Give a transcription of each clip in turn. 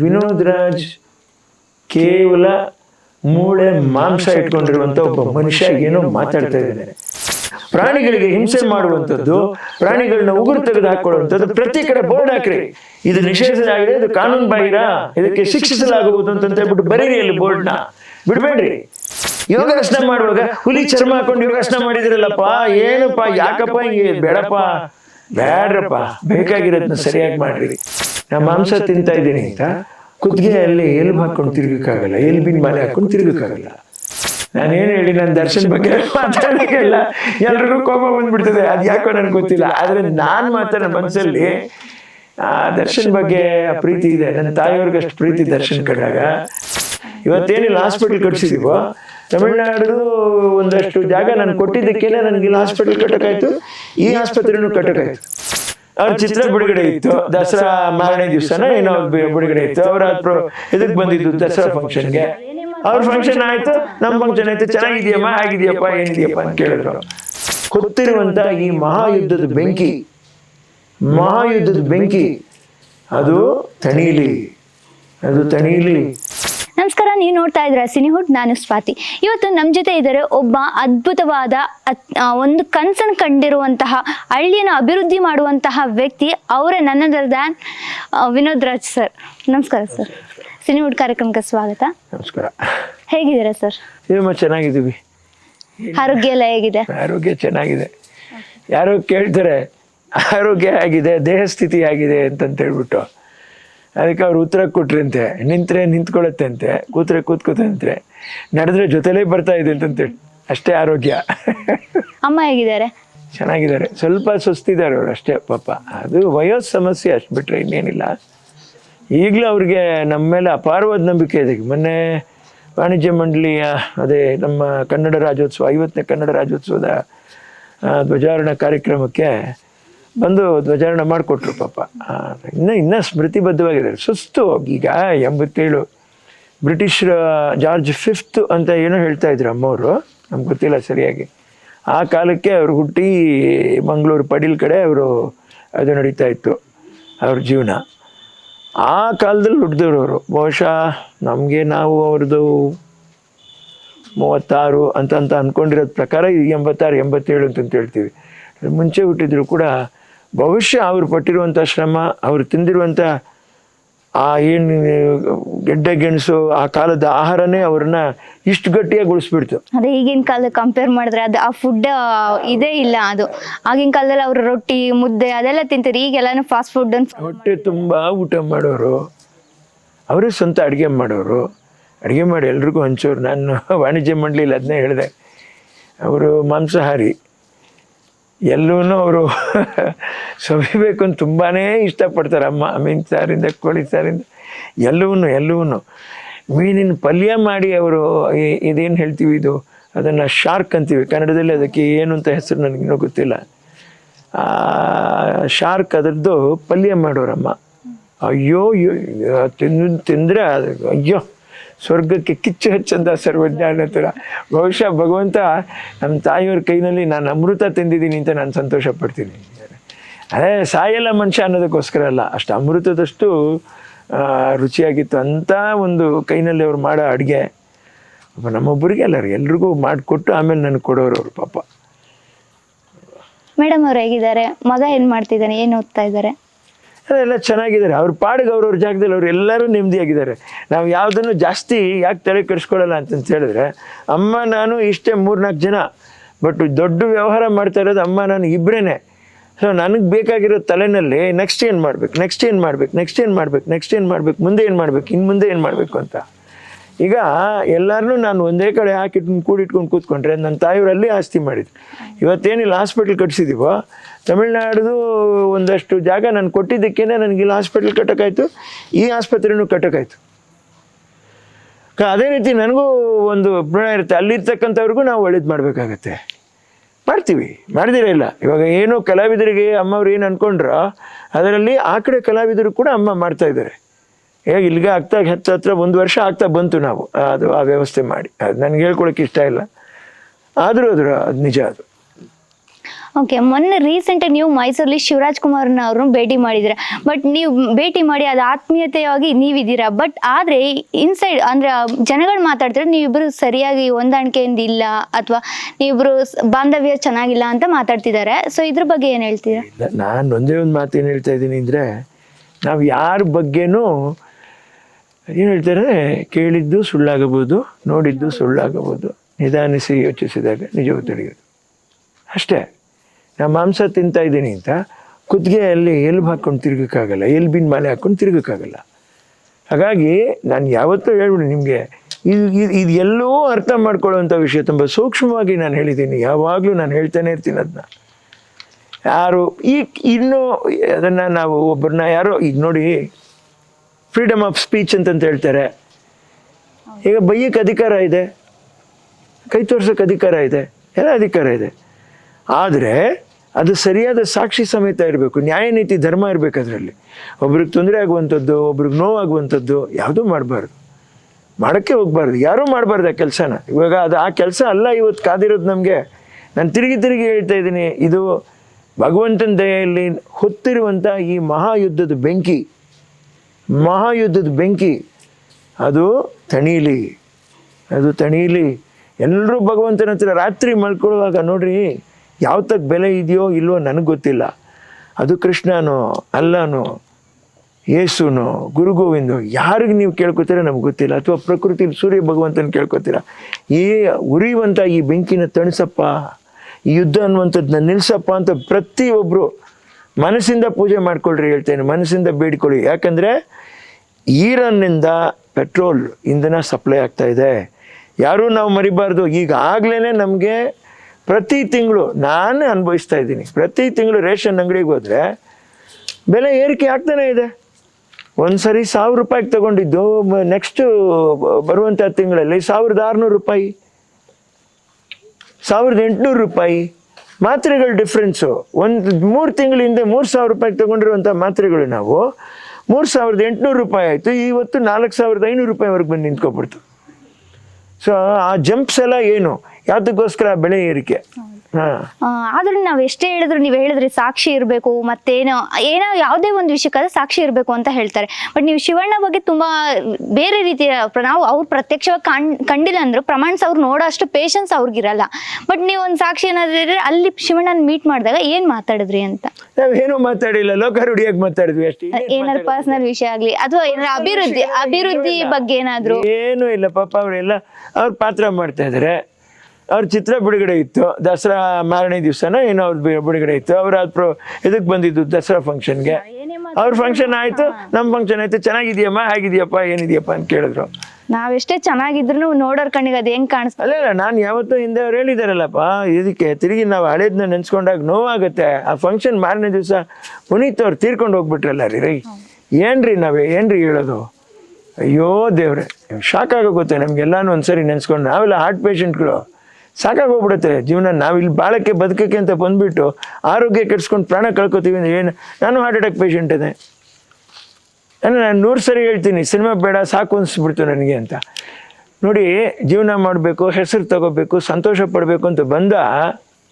ವಿನೋದ್ ರಾಜ್ ಕೇವಲ ಮೂಳೆ ಮಾಂಸ ಇಟ್ಕೊಂಡಿರುವಂತ ಒಬ್ಬ ಮನುಷ್ಯ ಏನೋ ಮಾತಾಡ್ತಾ ಇದ್ದಾನೆ. ಪ್ರಾಣಿಗಳಿಗೆ ಹಿಂಸೆ ಮಾಡುವಂಥದ್ದು, ಪ್ರಾಣಿಗಳನ್ನ ಉಗುರು ತೆಗೆದು ಹಾಕೊಳ್ಳುವಂಥದ್ದು ಪ್ರತಿ ಕಡೆ ಬೋರ್ಡ್ ಹಾಕ್ರಿ. ಇದು ನಿಷೇಧಿಸಲಾಗಿದೆ, ಇದು ಕಾನೂನು ಬಾಹಿರ, ಇದಕ್ಕೆ ಶಿಕ್ಷಿಸಲಾಗುವುದು ಅಂತ ಹೇಳ್ಬಿಟ್ಟು ಬರೀರಿ ಅಲ್ಲಿ ಬೋರ್ಡ್ನ ಬಿಡ್ಬೇಡ್ರಿ. ಯೋಗಾಸನ ಮಾಡುವಾಗ ಹುಲಿ ಚರ್ಮ ಹಾಕೊಂಡು ಯೋಗಾಸನ ಮಾಡಿದಿರಲ್ಲಪ್ಪ, ಏನಪ್ಪ, ಯಾಕಪ್ಪ ಹಿಂಗೆ, ಬೇಡಪ್ಪ ಬೇಡ್ರಪ್ಪ ಬೇಕಾಗಿರೋದನ್ನ ಸರಿಯಾಗಿ ಮಾಡ್ರಿ. ನಾ ಮಾಂಸ ತಿಂತಾ ಇದ್ದೀನಿ ಅಂತ ಕುತ್ತಿಗೆಯಲ್ಲಿ ಎಲ್ಬ್ ಹಾಕೊಂಡು ತಿರ್ಗಕ್ಕಾಗಲ್ಲ ಎಲ್ಬಿನ ಮನೆ ಹಾಕೊಂಡು ತಿರ್ಗಕ್ಕಾಗಲ್ಲ. ನಾನೇನು ಹೇಳಿ ನನ್ನ ದರ್ಶನ್ ಬಗ್ಗೆ ಮಾತಾಡೋಕ್ಕೆಲ್ಲ ಎಲ್ರಿಗೂ ಕೋಪ ಬಂದ್ಬಿಡ್ತದೆ ಅದು ಯಾಕೋ ನನಗೆ ಗೊತ್ತಿಲ್ಲ. ಆದರೆ ನಾನು ಮಾತ್ರ ನನ್ನ ಮನಸ್ಸಲ್ಲಿ ಆ ದರ್ಶನ್ ಬಗ್ಗೆ ಆ ಪ್ರೀತಿ ಇದೆ. ನನ್ನ ತಾಯಿಯವ್ರಿಗೆ ಅಷ್ಟು ಪ್ರೀತಿ ದರ್ಶನ್ ಕಂಡಾಗ ಇವತ್ತೇನಿಲ್ಲ ಹಾಸ್ಪಿಟಲ್ ಕಟ್ಸಿದೀವೋ? ತಮಿಳ್ನಾಡು ಒಂದಷ್ಟು ಜಾಗ ನಾನು ಕೊಟ್ಟಿದ್ದಕ್ಕೇನೆ ನನಗೆ ಇಲ್ಲಿ ಹಾಸ್ಪಿಟಲ್ ಕಟ್ಟೋಕ್ಕಾಯ್ತು. ಈ ಆಸ್ಪತ್ರೆನೂ ಕಟ್ಟಕ್ಕಾಯ್ತು. ಅವ್ರ ಚಿತ್ರ ಬಿಡುಗಡೆ ಇತ್ತು. ದಸರಾ ಮಾರನೇ ದಿವಸನ ಏನೋ ಬಿಡುಗಡೆ ಇತ್ತು. ಅವ್ರ ಇದಕ್ಕೆ ಬಂದಿದ್ದು ದಸರಾ ಫಂಕ್ಷನ್ಗೆ ಅವ್ರ ಫಂಕ್ಷನ್ ಆಯ್ತು. ನಮ್ಮ ಫಂಕ್ಷನ್ ಆಯ್ತು. ಚೆನ್ನಾಗಿದೆಯಮ್ಮ ಆಗಿದೆಯಪ್ಪ, ಏನಿದೆಯಪ್ಪ ಅಂತ ಕೇಳಿದ್ರು. ಗೊತ್ತಿರುವಂತ ಈ ಮಹಾಯುದ್ಧದ ಬೆಂಕಿ ಮಹಾಯುದ್ಧದ ಬೆಂಕಿ, ಅದು ತಣೀಲಿ ಅದು ತಣೀಲಿ. ನೀವು ನೋಡ್ತಾ ಇದ್ದೀರಾ ಸಿನಿಹುಡ್ ನಾನು ಸ್ವಾತಿ. ಇವತ್ತು ನಮ್ಮ ಜೊತೆ ಇದ್ದಾರೆ ಒಬ್ಬ ಅದ್ಭುತವಾದ ಒಂದು ಕನಸನ್ನು ಕಂಡಿರುವಂತಹ ಹಳ್ಳಿಯನ್ನು ಅಭಿವೃದ್ಧಿ ಮಾಡುವಂತಹ ವ್ಯಕ್ತಿ ಅವರೇ ನನ್ನದಲ್ದ ವಿನೋದ್ ರಾಜ್ ಸರ್. ನಮಸ್ಕಾರ ಸರ್. ಸಿನಿಹುಡ್ ಕಾರ್ಯಕ್ರಮಕ್ಕೆ ಸ್ವಾಗತ. ನಮಸ್ಕಾರ. ಹೇಗಿದ್ದೀರಾ ಸರ್? ಚೆನ್ನಾಗಿದ್ದೀವಿ. ಆರೋಗ್ಯ ಎಲ್ಲ ಹೇಗಿದೆ? ಆರೋಗ್ಯ ಚೆನ್ನಾಗಿದೆ. ಯಾರೋ ಕೇಳ್ತಾರೆ ಆರೋಗ್ಯ ಆಗಿದೆ ದೇಹ ಸ್ಥಿತಿ ಆಗಿದೆ ಅಂತಂತ ಹೇಳ್ಬಿಟ್ಟು ಅದಕ್ಕೆ ಅವ್ರು ಉತ್ತರ ಕೊಟ್ರಂತೆ ನಿಂತ್ರೆ ಅಂತೆ ಕೂತ್ರೆ ಕೂತ್ಕೋತಂತೆ. ನಡೆದ್ರೆ ಜೊತೆಲೇ ಬರ್ತಾ ಇದೆ ಅಂತಂತೇಳಿ ಅಷ್ಟೇ ಆರೋಗ್ಯ. ಅಮ್ಮ ಹೇಗಿದ್ದಾರೆ? ಚೆನ್ನಾಗಿದ್ದಾರೆ. ಸ್ವಲ್ಪ ಸುಸ್ತಿದ್ದಾರೆ ಅವ್ರು ಅಷ್ಟೇ ಪಾಪ. ಅದು ವಯೋಸ್ ಸಮಸ್ಯೆ ಅಷ್ಟು ಬಿಟ್ರೆ ಇನ್ನೇನಿಲ್ಲ. ಈಗಲೂ ಅವ್ರಿಗೆ ನಮ್ಮ ಮೇಲೆ ಅಪಾರವಾದ ನಂಬಿಕೆ ಇದೆ. ಮೊನ್ನೆ ವಾಣಿಜ್ಯ ಮಂಡಳಿಯ ಅದೇ ನಮ್ಮ ಕನ್ನಡ ರಾಜ್ಯೋತ್ಸವ ಐವತ್ತನೇ ಕನ್ನಡ ರಾಜ್ಯೋತ್ಸವದ ಧ್ವಜಾರೋಹಣ ಕಾರ್ಯಕ್ರಮಕ್ಕೆ ಬಂದು ಧ್ವಜಾರಣ ಮಾಡಿಕೊಟ್ರು ಪಾಪ. ಇನ್ನೂ ಇನ್ನೂ ಸ್ಮೃತಿಬದ್ಧವಾಗಿದ್ದಾರೆ ಸುಸ್ತು ಈಗ ಎಂಬತ್ತೇಳು. ಬ್ರಿಟಿಷರ ಜಾರ್ಜ್ ಫಿಫ್ತ್ ಅಂತ ಏನೋ ಹೇಳ್ತಾ ಇದ್ರು ಅಮ್ಮವರು. ನಮ್ಗೆ ಗೊತ್ತಿಲ್ಲ ಸರಿಯಾಗಿ. ಆ ಕಾಲಕ್ಕೆ ಅವರು ಹುಟ್ಟಿ ಮಂಗಳೂರು ಪಡೀಲ್ ಕಡೆ ಅವರು ಅದು ನಡೀತಾ ಇತ್ತು, ಅವ್ರ ಜೀವನ. ಆ ಕಾಲದಲ್ಲಿ ಹುಟ್ಟಿದವ್ರು ಅವರು. ಬಹುಶಃ ನಮಗೆ ನಾವು ಅವ್ರದ್ದು ಮೂವತ್ತಾರು ಅಂತ ಅಂತ ಅಂದ್ಕೊಂಡಿರೋದ್ ಪ್ರಕಾರ ಎಂಬತ್ತಾರು, ಎಂಬತ್ತೇಳು ಅಂತಂತ ಹೇಳ್ತೀವಿ. ಮುಂಚೆ ಹುಟ್ಟಿದ್ರು ಕೂಡ ಬಹುಶಃ ಅವರು ಪಟ್ಟಿರುವಂಥ ಶ್ರಮ ಅವರು ತಿಂದಿರುವಂಥ ಆ ಏನು ಗೆಡ್ಡೆ ಗೆಣಸು ಆ ಕಾಲದ ಆಹಾರನೇ ಅವ್ರನ್ನ ಇಷ್ಟು ಗಟ್ಟಿಯಾಗಿ ಉಳಿಸ್ಬಿಡ್ತು. ಅದೇ ಈಗಿನ ಕಾಲದ ಕಂಪೇರ್ ಮಾಡಿದ್ರೆ ಅದು ಆ ಫುಡ್ ಇದೇ ಇಲ್ಲ ಅದು. ಆಗಿನ ಕಾಲದಲ್ಲಿ ಅವರು ರೊಟ್ಟಿ ಮುದ್ದೆ ಅದೆಲ್ಲ ತಿಂತಾರೆ ಈಗೆಲ್ಲಾನು ಫಾಸ್ಟ್ ಫುಡ್ ಹೊಟ್ಟೆ ತುಂಬ ಊಟ ಮಾಡೋರು ಅವರೇ ಸ್ವಂತ ಅಡುಗೆ ಮಾಡೋರು. ಅಡುಗೆ ಮಾಡಿ ಎಲ್ರಿಗೂ ಹಂಚೋರು ನಾನು ವಾಣಿಜ್ಯ ಮಂಡಳಿಲಿ ಅದನ್ನೇ ಹೇಳಿದೆ. ಅವರು ಮಾಂಸಾಹಾರಿ ಎಲ್ಲೂ ಅವರು ಸವಿಬೇಕು ಅಂತ ತುಂಬಾ ಇಷ್ಟಪಡ್ತಾರೆ. ಅಮ್ಮ ಮೀನು ಸಾರಿಂದ ಕೋಳಿ ಸಾರಿಂದ ಎಲ್ಲವೂ ಎಲ್ಲವೂ ಮೀನಿನ ಪಲ್ಯ ಮಾಡಿ ಅವರು ಇದೇನು ಹೇಳ್ತೀವಿ ಇದು? ಅದನ್ನು ಶಾರ್ಕ್ ಅಂತೀವಿ. ಕನ್ನಡದಲ್ಲಿ ಅದಕ್ಕೆ ಏನು ಅಂತ ಹೆಸರು ನನಗಿನ್ನೂ ಗೊತ್ತಿಲ್ಲ. ಶಾರ್ಕ್ ಅದರದ್ದು ಪಲ್ಯ ಮಾಡೋರಮ್ಮ. ಅಯ್ಯೋ ಅಯ್ಯೋ, ತಿಂದು ತಿಂದರೆ ಅದು ಅಯ್ಯೋ. ಸ್ವರ್ಗಕ್ಕೆ ಕಿಚ್ಚು ಹಚ್ಚಂತ ಸರ್ವಜ್ಞಾನ ಥರ ಬಹುಶಃ ಭಗವಂತ ನಮ್ಮ ತಾಯಿಯವ್ರ ಕೈನಲ್ಲಿ ನಾನು ಅಮೃತ ತಿಂದಿದ್ದೀನಿ ಅಂತ ನಾನು ಸಂತೋಷ ಪಡ್ತೀನಿ ಅದೇ ಸಾಯಲ್ಲ ಮನುಷ್ಯ ಅನ್ನೋದಕ್ಕೋಸ್ಕರ ಅಲ್ಲ, ಅಷ್ಟು ಅಮೃತದಷ್ಟು ರುಚಿಯಾಗಿತ್ತು ಅಂಥ ಒಂದು ಕೈನಲ್ಲಿ ಅವ್ರು ಮಾಡೋ ಅಡುಗೆ. ನಮ್ಮೊಬ್ಬರಿಗೆ ಅಲ್ಲ, ಎಲ್ರಿಗೂ ಮಾಡಿಕೊಟ್ಟು ಆಮೇಲೆ ನನಗೆ ಕೊಡೋರು ಅವರು ಪಾಪ. ಮೇಡಮ್ ಅವ್ರು ಹೇಗಿದ್ದಾರೆ? ಮಗ ಏನು ಮಾಡ್ತಿದ್ದಾನೆ? ಏನು ಓದ್ತಾ ಇದ್ದಾರೆ? ಅದೆಲ್ಲ ಚೆನ್ನಾಗಿದ್ದಾರೆ. ಅವ್ರ ಪಾಡಿಗೆ ಅವ್ರವ್ರ ಜಾಗದಲ್ಲಿ ಅವ್ರು ಎಲ್ಲರೂ ನೆಮ್ಮದಿಯಾಗಿದ್ದಾರೆ. ನಾವು ಯಾವುದನ್ನು ಜಾಸ್ತಿ ಯಾಕೆ ತಲೆ ಕೆಡಿಸ್ಕೊಳ್ಳಲ್ಲ ಅಂತಂತ ಹೇಳಿದ್ರೆ, ಅಮ್ಮ ನಾನು ಇಷ್ಟೇ ಮೂರ್ನಾಲ್ಕು ಜನ ಬಟ್ ದೊಡ್ಡ ವ್ಯವಹಾರ ಮಾಡ್ತಾ ಇರೋದು ಅಮ್ಮ ನಾನು ಇಬ್ಬರೇ ಸೊ ನನಗೆ ಬೇಕಾಗಿರೋ ತಲೆನಲ್ಲಿ ನೆಕ್ಸ್ಟ್ ಏನು ಮಾಡ್ಬೇಕು ನೆಕ್ಸ್ಟ್ ಏನು ಮಾಡ್ಬೇಕು ನೆಕ್ಸ್ಟ್ ಏನು ಮಾಡ್ಬೇಕು ನೆಕ್ಸ್ಟ್ ಏನು ಮಾಡ್ಬೇಕು, ಮುಂದೆ ಏನು ಮಾಡ್ಬೇಕು ಇನ್ನು ಮುಂದೆ ಏನು ಮಾಡಬೇಕು ಅಂತ. ಈಗ ಎಲ್ಲರನ್ನೂ ನಾನು ಒಂದೇ ಕಡೆ ಹಾಕಿಟ್ಕೊಂಡು ಕೂಡಿಟ್ಕೊಂಡು ಕೂತ್ಕೊಂಡ್ರೆ ನನ್ನ ತಾಯಿಯವರಲ್ಲಿ ಆಸ್ತಿ ಮಾಡಿದ್ರು. ಇವತ್ತೇನಿಲ್ಲ ಹಾಸ್ಪಿಟ್ಲ್ ಕಟ್ಸಿದೀವೋ ತಮಿಳ್ನಾಡು ಒಂದಷ್ಟು ಜಾಗ ನಾನು ಕೊಟ್ಟಿದ್ದಕ್ಕೇನೆ ನನಗೆ ಇಲ್ಲಿ ಹಾಸ್ಪಿಟಲ್ ಕಟ್ಟೋಕ್ಕಾಯಿತು. ಈ ಆಸ್ಪತ್ರೆನೂ ಕಟ್ಟೋಕ್ಕಾಯ್ತು. ಅದೇ ರೀತಿ ನನಗೂ ಒಂದು ಗುಣ ಇರುತ್ತೆ. ಅಲ್ಲಿರ್ತಕ್ಕಂಥವ್ರಿಗೂ ನಾವು ಒಳ್ಳೇದು ಮಾಡಬೇಕಾಗತ್ತೆ. ಮಾಡ್ತೀವಿ. ಮಾಡಿದಿರ ಇಲ್ಲ? ಇವಾಗ ಏನು ಕಲಾವಿದರಿಗೆ ಅಮ್ಮವ್ರು ಏನು ಅನ್ಕೊಂಡ್ರೋ, ಅದರಲ್ಲಿ ಆ ಕಡೆ ಕಲಾವಿದರು ಕೂಡ ಅಮ್ಮ ಮಾಡ್ತಾ ಇದ್ದಾರೆ. ಹೇಗೆ ಇಲ್ಲಿಗೆ ಆಗ್ತಾ ಹತ್ತು ಹತ್ರ ಒಂದು ವರ್ಷ ಆಗ್ತಾ ಬಂತು ನಾವು. ಅದು ಆ ವ್ಯವಸ್ಥೆ ಮಾಡಿ. ಅದು ನನಗೆ ಹೇಳ್ಕೊಳಕ್ಕೆ ಇಷ್ಟ ಇಲ್ಲ. ಆದರೂ ಅದರ ಅದು ನಿಜ ಅದು. ಓಕೆ ಮೊನ್ನೆ ರೀಸೆಂಟ್ ನೀವು ಮೈಸೂರಲ್ಲಿ ಶಿವರಾಜ್ ಕುಮಾರ್ ಅವ್ರನ್ನ ಭೇಟಿ ಮಾಡಿದ್ರೆ ಬಟ್ ನೀವು ಭೇಟಿ ಮಾಡಿ ಅದು ಆತ್ಮೀಯತೆಯಾಗಿ ನೀವಿದ್ದೀರಾ. ಬಟ್ ಆದ್ರೆ ಇನ್ಸೈಡ್ ಅಂದ್ರೆ ಜನಗಳು ಮಾತಾಡ್ತಾರೆ ನೀವಿಬ್ರು ಸರಿಯಾಗಿ ಹೊಂದಾಣಿಕೆಯಿಂದ ಇಲ್ಲ ಅಥವಾ ನೀವಿಬ್ರು ಬಾಂಧವ್ಯ ಚೆನ್ನಾಗಿಲ್ಲ ಅಂತ ಮಾತಾಡ್ತಿದ್ದಾರೆ. ಸೊ ಇದ್ರ ಬಗ್ಗೆ ಏನ್ ಹೇಳ್ತೀರಾ? ನಾನು ಒಂದೇ ಒಂದು ಮಾತು ಏನು ಹೇಳ್ತಾ ಇದ್ದೀನಿ ಅಂದರೆ ನಾವು ಯಾರ ಬಗ್ಗೆನೂ ಏನು ಹೇಳ್ತಾರೆ? ಕೇಳಿದ್ದು ಸುಳ್ಳಾಗಬಹುದು, ನೋಡಿದ್ದು ಸುಳ್ಳಾಗಬಹುದು. ನಿಧಾನಿಸಿ ಯೋಚಿಸಿದಾಗ ನಿಜವೂ ತಿಳಿಯೋದು ಅಷ್ಟೇ. ನಾ ಮಾಂಸ ತಿಂತಾ ಇದ್ದೀನಿ ಅಂತ ಕುತ್ತಿಗೆಯಲ್ಲಿ ಎಲ್ಬು ಹಾಕ್ಕೊಂಡು ತಿರ್ಗೋಕ್ಕಾಗಲ್ಲ, ಎಲ್ಬಿನ ಮಾಲೆ ಹಾಕ್ಕೊಂಡು ತಿರ್ಗೋಕ್ಕಾಗಲ್ಲ. ಹಾಗಾಗಿ ನಾನು ಯಾವತ್ತೂ ಹೇಳ್ಬಿಡಿ ನಿಮಗೆ ಇದು ಇದು ಇದು ಎಲ್ಲೋ ಅರ್ಥ ಮಾಡ್ಕೊಳ್ಳುವಂಥ ವಿಷಯ ತುಂಬ ಸೂಕ್ಷ್ಮವಾಗಿ ನಾನು ಹೇಳಿದ್ದೀನಿ, ಯಾವಾಗಲೂ ನಾನು ಹೇಳ್ತಾನೆ ಇರ್ತೀನಿ ಅದನ್ನ ಯಾರು, ಈ ಇನ್ನೂ ಅದನ್ನು ನಾವು ಒಬ್ಬರನ್ನ ಯಾರೋ, ಈಗ ನೋಡಿ ಫ್ರೀಡಮ್ ಆಫ್ ಸ್ಪೀಚ್ ಅಂತಂತ ಹೇಳ್ತಾರೆ. ಈಗ ಬೈಯಕ್ಕೆ ಅಧಿಕಾರ ಇದೆ, ಕೈ ತೋರ್ಸೋಕ್ಕೆ ಅಧಿಕಾರ ಇದೆ, ಎಲ್ಲ ಅಧಿಕಾರ ಇದೆ. ಆದರೆ ಅದು ಸರಿಯಾದ ಸಾಕ್ಷಿ ಸಮೇತ ಇರಬೇಕು, ನ್ಯಾಯ ನೀತಿ ಧರ್ಮ ಇರಬೇಕು ಅದರಲ್ಲಿ. ಒಬ್ರಿಗೆ ತೊಂದರೆ ಆಗುವಂಥದ್ದು, ಒಬ್ರಿಗೆ ನೋವಾಗುವಂಥದ್ದು ಯಾವುದೂ ಮಾಡಬಾರ್ದು. ಮಾಡೋಕ್ಕೆ ಹೋಗ್ಬಾರ್ದು, ಯಾರೂ ಮಾಡಬಾರ್ದು ಆ ಕೆಲಸನ. ಇವಾಗ ಅದು ಆ ಕೆಲಸ ಅಲ್ಲ, ಇವತ್ತು ಕಾದಿರೋದು ನಮಗೆ. ನಾನು ತಿರುಗಿ ತಿರುಗಿ ಹೇಳ್ತಾ ಇದ್ದೀನಿ, ಇದು ಭಗವಂತನ ದಯೆಯಲ್ಲಿ ಹೊತ್ತಿರುವಂಥ ಈ ಮಹಾಯುದ್ಧದ ಬೆಂಕಿ. ಮಹಾಯುದ್ಧದ ಬೆಂಕಿ. ಅದು ತಣೀಲಿ. ಅದು ತಣೀಲಿ. ಎಲ್ಲರೂ ಭಗವಂತನ ಹತ್ರ ರಾತ್ರಿ ಮಲ್ಕೊಳ್ಳುವಾಗ ನೋಡ್ರಿ ಯಾವ ಬೆಲೆ ಇದೆಯೋ ಇಲ್ವೋ ನನಗೆ ಗೊತ್ತಿಲ್ಲ. ಅದು ಕೃಷ್ಣನೋ, ಅಲ್ಲನೋ, ಯೇಸುನೋ ಗುರು ಗೋವಿಂದೋ ಯಾರಿಗೆ ನೀವು ಕೇಳ್ಕೊತೀರ ನಮ್ಗೆ ಗೊತ್ತಿಲ್ಲ. ಅಥವಾ ಪ್ರಕೃತಿ ಸೂರ್ಯ ಭಗವಂತನ ಕೇಳ್ಕೊತೀರ. ಈ ಉರಿಯುವಂಥ ಈ ಬೆಂಕಿನ ತಣಿಸಪ್ಪ, ಈ ಯುದ್ಧ ಅನ್ನುವಂಥದ್ದನ್ನ ನಿಲ್ಸಪ್ಪ ಅಂತ ಪ್ರತಿಯೊಬ್ಬರು ಮನಸ್ಸಿಂದ ಪೂಜೆ ಮಾಡ್ಕೊಳ್ರಿ ಹೇಳ್ತೇನೆ. ಮನಸ್ಸಿಂದ ಬೇಡಿಕೊಳ್ಳಿ. ಯಾಕಂದರೆ ಈರನ್ನಿಂದ ಪೆಟ್ರೋಲ್ ಇಂಧನ ಸಪ್ಲೈ ಆಗ್ತಾ ಇದೆ. ಯಾರೂ ನಾವು ಮರಿಬಾರ್ದು. ಈಗಾಗಲೇ ನಮಗೆ ಪ್ರತಿ ತಿಂಗಳು ನಾನೇ ಅನುಭವಿಸ್ತಾ ಇದ್ದೀನಿ. ಪ್ರತಿ ತಿಂಗಳು ರೇಷನ್ ಅಂಗಡಿಗೆ ಹೋದರೆ ಬೆಲೆ ಏರಿಕೆ ಆಗ್ತಾನೇ ಇದೆ. ಒಂದು ಸರಿ ಸಾವಿರ ರೂಪಾಯಿಗೆ ತಗೊಂಡಿದ್ದು ನೆಕ್ಸ್ಟು ಬರುವಂಥ ತಿಂಗಳಲ್ಲಿ ಸಾವಿರದ ಆರುನೂರು ರೂಪಾಯಿ, ಸಾವಿರದ ಎಂಟುನೂರು ರೂಪಾಯಿ, ಮಾತ್ರೆಗಳ ಡಿಫ್ರೆನ್ಸು ಒಂದು, ಮೂರು ತಿಂಗಳಿಂದ ಮೂರು ಸಾವಿರ ರೂಪಾಯಿಗೆ ತೊಗೊಂಡಿರುವಂಥ ಮಾತ್ರೆಗಳು ನಾವು, ಮೂರು ಸಾವಿರದ ಎಂಟುನೂರು ರೂಪಾಯಿ ಆಯಿತು, ಇವತ್ತು ನಾಲ್ಕು ಸಾವಿರದ ಐನೂರು ರೂಪಾಯಿವರೆಗೆ ಬಂದು ನಿಂತ್ಕೊಬಿಡ್ತು. ಸೊ ಆ ಜಂಪ್ಸ್ ಎಲ್ಲ ಏನು? ಯಾವುದಕ್ಕೋಸ್ಕರ ಬೆಳೆ ಏರಿಕೆ? ಆದ್ರೂ ನಾವ್ ಎಷ್ಟೇ ಹೇಳಿದ್ರು ನೀವು ಹೇಳಿದ್ರೆ ಸಾಕ್ಷಿ ಇರಬೇಕು ಮತ್ತೇನೋ ಏನೋ ಯಾವುದೇ ಒಂದು ವಿಷಯಕ್ಕಾದ್ರೆ ಸಾಕ್ಷಿ ಇರಬೇಕು ಅಂತ ಹೇಳ್ತಾರೆ. ಬಟ್ ನೀವು ಶಿವಣ್ಣ ಬಗ್ಗೆ ತುಂಬಾ ಬೇರೆ ರೀತಿಯ ನಾವು ಅವ್ರು ಪ್ರತ್ಯಕ್ಷವಾಗಿ ಕಣ್ ಕಂಡಿಲ್ಲ ಅಂದ್ರು ಪ್ರಮಾಣ್ಸ್ ಅವ್ರು ನೋಡೋ ಅಷ್ಟು ಪೇಷನ್ಸ್ ಅವ್ರಿಗಿರಲ್ಲ. ಬಟ್ ನೀವು ಒಂದು ಸಾಕ್ಷಿ ಏನಾದ್ರು ಇದ್ರೆ ಅಲ್ಲಿ ಶಿವಣ್ಣನ ಮೀಟ್ ಮಾಡಿದಾಗ ಏನ್ ಮಾತಾಡಿದ್ರಿ ಅಂತ. ನಾವೇನು ಮಾತಾಡಿಲ್ಲ ಲೋಕಾರೂಢಿಯಾಗಿ ಮಾತಾಡಿದ್ವಿ ಅಷ್ಟೇ. ಏನಾದ್ರು ಪರ್ಸನಲ್ ವಿಷಯ ಆಗ್ಲಿ ಅಥವಾ ಏನಾದ್ರು ಅಭಿವೃದ್ಧಿ ಅಭಿವೃದ್ಧಿ ಬಗ್ಗೆ ಏನಾದ್ರು? ಏನು ಇಲ್ಲ ಪಾಪ ಅವರೆಲ್ಲ ಅವ್ರ ಪಾತ್ರ ಮಾಡ್ತಾ ಇದ್ದಾರೆ ಅವ್ರ ಚಿತ್ರ ಬಿಡುಗಡೆ ಇತ್ತು. ದಸರಾ ಮಾರನೇ ದಿವಸನ ಏನೋ ಅವ್ರ ಬಿಡುಗಡೆ ಇತ್ತು. ಅವ್ರ ಪ್ರೋ ಇದಕ್ಕೆ ಬಂದಿದ್ದು ದಸರಾ ಫಂಕ್ಷನ್ಗೆ ಅವ್ರ ಫಂಕ್ಷನ್ ಆಯಿತು. ನಮ್ಮ ಫಂಕ್ಷನ್ ಆಯಿತು. ಚೆನ್ನಾಗಿದೆಯಮ್ಮ? ಹೇಗಿದೆಯಪ್ಪ? ಏನಿದೆಯಪ್ಪ ಅಂತ ಕೇಳಿದ್ರು. ನಾವೆಷ್ಟೇ ಚೆನ್ನಾಗಿದ್ರು ನೋಡೋರ್ ಕಣ್ಣಿಗೆ ಅದು ಹೆಂಗ್ ಕಾಣಿಸ್ತಾ ಅಲ್ಲ ನಾನು ಯಾವತ್ತೂ ಹಿಂದೆ ಅವ್ರು ಹೇಳಿದಾರಲ್ಲಪ್ಪ. ಇದಕ್ಕೆ ತಿರುಗಿ ನಾವು ಹಳೇದನ್ನ ನೆನ್ಸ್ಕೊಂಡಾಗ ನೋವಾಗುತ್ತೆ. ಆ ಫಂಕ್ಷನ್ ಮಾರನೇ ದಿವಸ ಪುನೀತ್ ಅವ್ರು ತೀರ್ಕೊಂಡು ಹೋಗ್ಬಿಟ್ರಲ್ಲ ರೀ ರೈ. ಏನ್ರಿ ನಾವೇ? ಏನ್ರಿ ಹೇಳೋದು? ಅಯ್ಯೋ ದೇವ್ರೆ ಶಾಕ್ ಆಗೋಗುತ್ತೆ ನಮ್ಗೆಲ್ಲಾನು ಒಂದ್ಸರಿ ನೆನ್ಸ್ಕೊಂಡು ನಾವೆಲ್ಲ ಹಾರ್ಟ್ ಪೇಷಂಟ್ಗಳು ಸಾಕಾಗೋಗ್ಬಿಡುತ್ತೆ ಜೀವನ ನಾವು ಇಲ್ಲಿ ಬಾಳಕ್ಕೆ ಬದುಕಕ್ಕೆ ಅಂತ ಬಂದ್ಬಿಟ್ಟು ಆರೋಗ್ಯ ಕೆಡ್ಸ್ಕೊಂಡು ಪ್ರಾಣ ಕಳ್ಕೊತೀವಿ ಅಂದರೆ ಏನು? ನಾನು ಹಾರ್ಟ್ ಅಟ್ಯಾಕ್ ಪೇಷಂಟ್ ಇದೆ ನಾನು ನಾನು ನೂರು ಸರಿ ಹೇಳ್ತೀನಿ, ಸಿನಿಮಾ ಬೇಡ, ಸಾಕು ಅನಿಸ್ಬಿಡ್ತು ನನಗೆ ಅಂತ. ನೋಡಿ, ಜೀವನ ಮಾಡಬೇಕು, ಹೆಸರು ತಗೋಬೇಕು, ಸಂತೋಷ ಪಡಬೇಕು ಅಂತ ಬಂದ,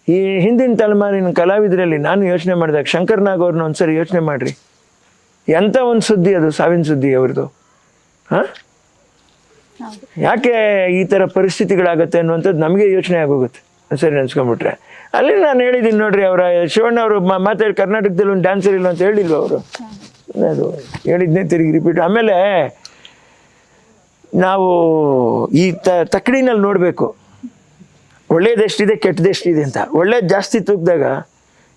ಈ ಹಿಂದಿನ ತಲೆಮಾರಿನ ಕಲಾವಿದರಲ್ಲಿ ನಾನು ಯೋಚನೆ ಮಾಡಿದಾಗ ಶಂಕರ್ ನಾಗ್ ಅವ್ರನ್ನ ಒಂದ್ಸರಿ ಯೋಚನೆ ಮಾಡಿರಿ. ಎಂಥ ಒಂದು ಸುದ್ದಿ ಅದು, ಸಾವಿನ ಸುದ್ದಿ ಅವ್ರದ್ದು ಹಾಂ? ಯಾಕೆ ಈ ಥರ ಪರಿಸ್ಥಿತಿಗಳಾಗತ್ತೆ ಅನ್ನುವಂಥದ್ದು ನಮಗೆ ಯೋಚನೆ ಆಗೋಗುತ್ತೆ. ಸರಿ, ನೆನ್ಸ್ಕೊಂಡ್ಬಿಟ್ರೆ. ಅಲ್ಲಿ ನಾನು ಹೇಳಿದ್ದೀನಿ ನೋಡ್ರಿ ಅವರ, ಶಿವಣ್ಣ ಅವರು ಮಾತಾಡಿ ಕರ್ನಾಟಕದಲ್ಲಿ ಒಂದು ಡ್ಯಾನ್ಸರ್ ಇಲ್ಲ ಅಂತ ಹೇಳಿಲ್ವ ಅವರು. ಅದು ಹೇಳಿದ್ನೇ ತಿರುಗಿ ರಿಪೀಟ್ ಆಮೇಲೆ ನಾವು ಈ ತ ತಕ್ಕಡಿನಲ್ಲಿ ನೋಡಬೇಕು. ಒಳ್ಳೇದೆಷ್ಟಿದೆ, ಕೆಟ್ಟದೆಷ್ಟಿದೆ ಅಂತ. ಒಳ್ಳೇದು ಜಾಸ್ತಿ ತೂಗಿದಾಗ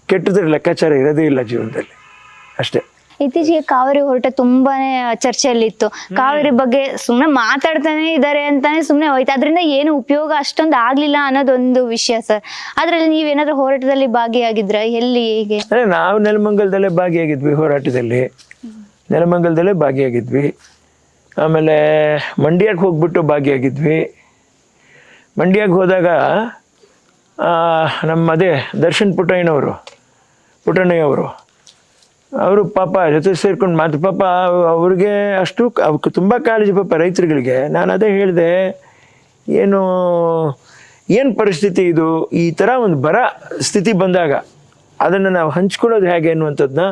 ಕೆಟ್ಟದ್ರ ಲೆಕ್ಕಾಚಾರ ಇರೋದೇ ಇಲ್ಲ ಜೀವನದಲ್ಲಿ. ಅಷ್ಟೇ. ಇತ್ತೀಚೆಗೆ ಕಾವೇರಿ ಹೊರಟ ತುಂಬಾನೇ ಚರ್ಚೆಯಲ್ಲಿತ್ತು. ಕಾವೇರಿ ಬಗ್ಗೆ ಸುಮ್ನೆ ಮಾತಾಡ್ತಾನೆ ಇದ್ದಾರೆ ಅಂತಾನೆ ಸುಮ್ನೆ ಹೋಯ್ತು. ಅದರಿಂದ ಏನು ಉಪಯೋಗ ಅಷ್ಟೊಂದು ಆಗ್ಲಿಲ್ಲ ಅನ್ನೋದೊಂದು ವಿಷಯ ಸರ್. ಅದ್ರಲ್ಲಿ ನೀವೇನಾದ್ರೂ ಹೋರಾಟದಲ್ಲಿ ಭಾಗಿಯಾಗಿದ್ರ? ಎಲ್ಲಿ ಹೇಗೆ? ಅದೇ ನಾವು ನೆಲಮಂಗಲದಲ್ಲೇ ಭಾಗಿಯಾಗಿದ್ವಿ ಹೋರಾಟದಲ್ಲಿ. ನೆಲಮಂಗಲದಲ್ಲೇ ಭಾಗಿಯಾಗಿದ್ವಿ. ಆಮೇಲೆ ಮಂಡ್ಯಕ್ಕೆ ಹೋಗ್ಬಿಟ್ಟು ಭಾಗಿಯಾಗಿದ್ವಿ. ಮಂಡ್ಯಕ್ಕೆ ಹೋದಾಗ ನಮ್ಮದೇ ನಮ್ಮ ಅದೇ ದರ್ಶನ್ ಪುಟ್ಟಯ್ಯನವರು ಪುಟ್ಟಣ್ಣಯ್ಯವರು. ಅವರು ಪಾಪ ಜೊತೆ ಸೇರ್ಕೊಂಡು ಮಾತು ಪಾಪ ಅವ್ರಿಗೆ ಅಷ್ಟು ಅವಕ್ಕೆ ತುಂಬ ಕಾಳಜಿ ಪಾಪ ರೈತರುಗಳಿಗೆ. ನಾನು ಅದೇ ಹೇಳಿದೆ, ಏನು ಏನು ಪರಿಸ್ಥಿತಿ ಇದು? ಈ ಥರ ಒಂದು ಬರ ಸ್ಥಿತಿ ಬಂದಾಗ ಅದನ್ನು ನಾವು ಹಂಚ್ಕೊಳ್ಳೋದು ಹೇಗೆ ಅನ್ನುವಂಥದ್ದನ್ನ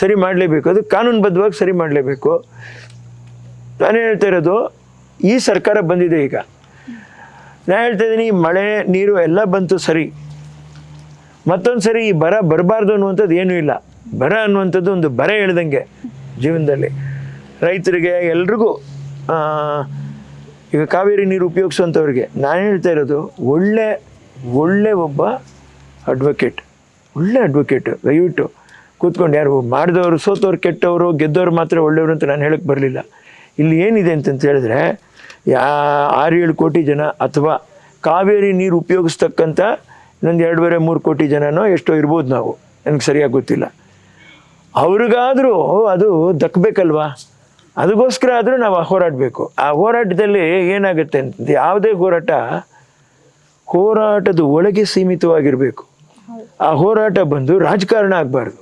ಸರಿ ಮಾಡಲೇಬೇಕು. ಅದು ಕಾನೂನುಬದ್ಧವಾಗಿ ಸರಿ ಮಾಡಲೇಬೇಕು. ನಾನು ಹೇಳ್ತಾ ಇರೋದು, ಈ ಸರ್ಕಾರ ಬಂದಿದೆ ಈಗ. ನಾನು ಹೇಳ್ತಾ ಇದ್ದೀನಿ ಮಳೆ, ನೀರು ಎಲ್ಲ ಬಂತು ಸರಿ. ಮತ್ತೊಂದು ಸರಿ ಈ ಬರ ಬರಬಾರ್ದು ಅನ್ನುವಂಥದ್ದು ಏನೂ ಇಲ್ಲ. ಬರ ಅನ್ನುವಂಥದ್ದು ಒಂದು ಬರ ಹೇಳ್ದಂಗೆ ಜೀವನದಲ್ಲಿ. ರೈತರಿಗೆ ಎಲ್ರಿಗೂ ಈಗ ಕಾವೇರಿ ನೀರು ಉಪಯೋಗಿಸುವಂಥವ್ರಿಗೆ ನಾನು ಹೇಳ್ತಾ ಇರೋದು ಒಳ್ಳೆ ಒಳ್ಳೆ ಒಬ್ಬ ಅಡ್ವೊಕೇಟ್ ಒಳ್ಳೆ ಅಡ್ವೊಕೇಟ್ ದಯವಿಟ್ಟು ಕೂತ್ಕೊಂಡು ಯಾರು ಮಾಡಿದವರು ಸೋತವ್ರು ಕೆಟ್ಟವರು, ಗೆದ್ದವ್ರು ಮಾತ್ರ ಒಳ್ಳೆಯವರು ಅಂತ ನಾನು ಹೇಳಕ್ಕೆ ಬರಲಿಲ್ಲ. ಇಲ್ಲಿ ಏನಿದೆ ಅಂತಂತ ಹೇಳಿದ್ರೆ, ಯಾ ಆರು ಏಳು ಕೋಟಿ ಜನ ಅಥವಾ ಕಾವೇರಿ ನೀರು ಉಪಯೋಗಿಸ್ತಕ್ಕಂಥ ಇನ್ನೊಂದು ಎರಡೂವರೆ ಮೂರು ಕೋಟಿ ಜನನೋ ಎಷ್ಟೋ ಇರ್ಬೋದು ನಾವು. ನನಗೆ ಸರಿಯಾಗಿ ಗೊತ್ತಿಲ್ಲ. ಅವ್ರಿಗಾದರೂ ಅದು ದಕ್ಕಬೇಕಲ್ವಾ ಅದಕ್ಕೋಸ್ಕರ ಆದರೂ ನಾವು ಹೋರಾಡಬೇಕು. ಆ ಹೋರಾಟದಲ್ಲಿ ಏನಾಗುತ್ತೆ ಅಂತ ಯಾವುದೇ ಹೋರಾಟ ಹೋರಾಟದ ಒಳಗೆ ಸೀಮಿತವಾಗಿರಬೇಕು. ಆ ಹೋರಾಟ ಬಂದು ರಾಜಕಾರಣ ಆಗಬಾರ್ದು.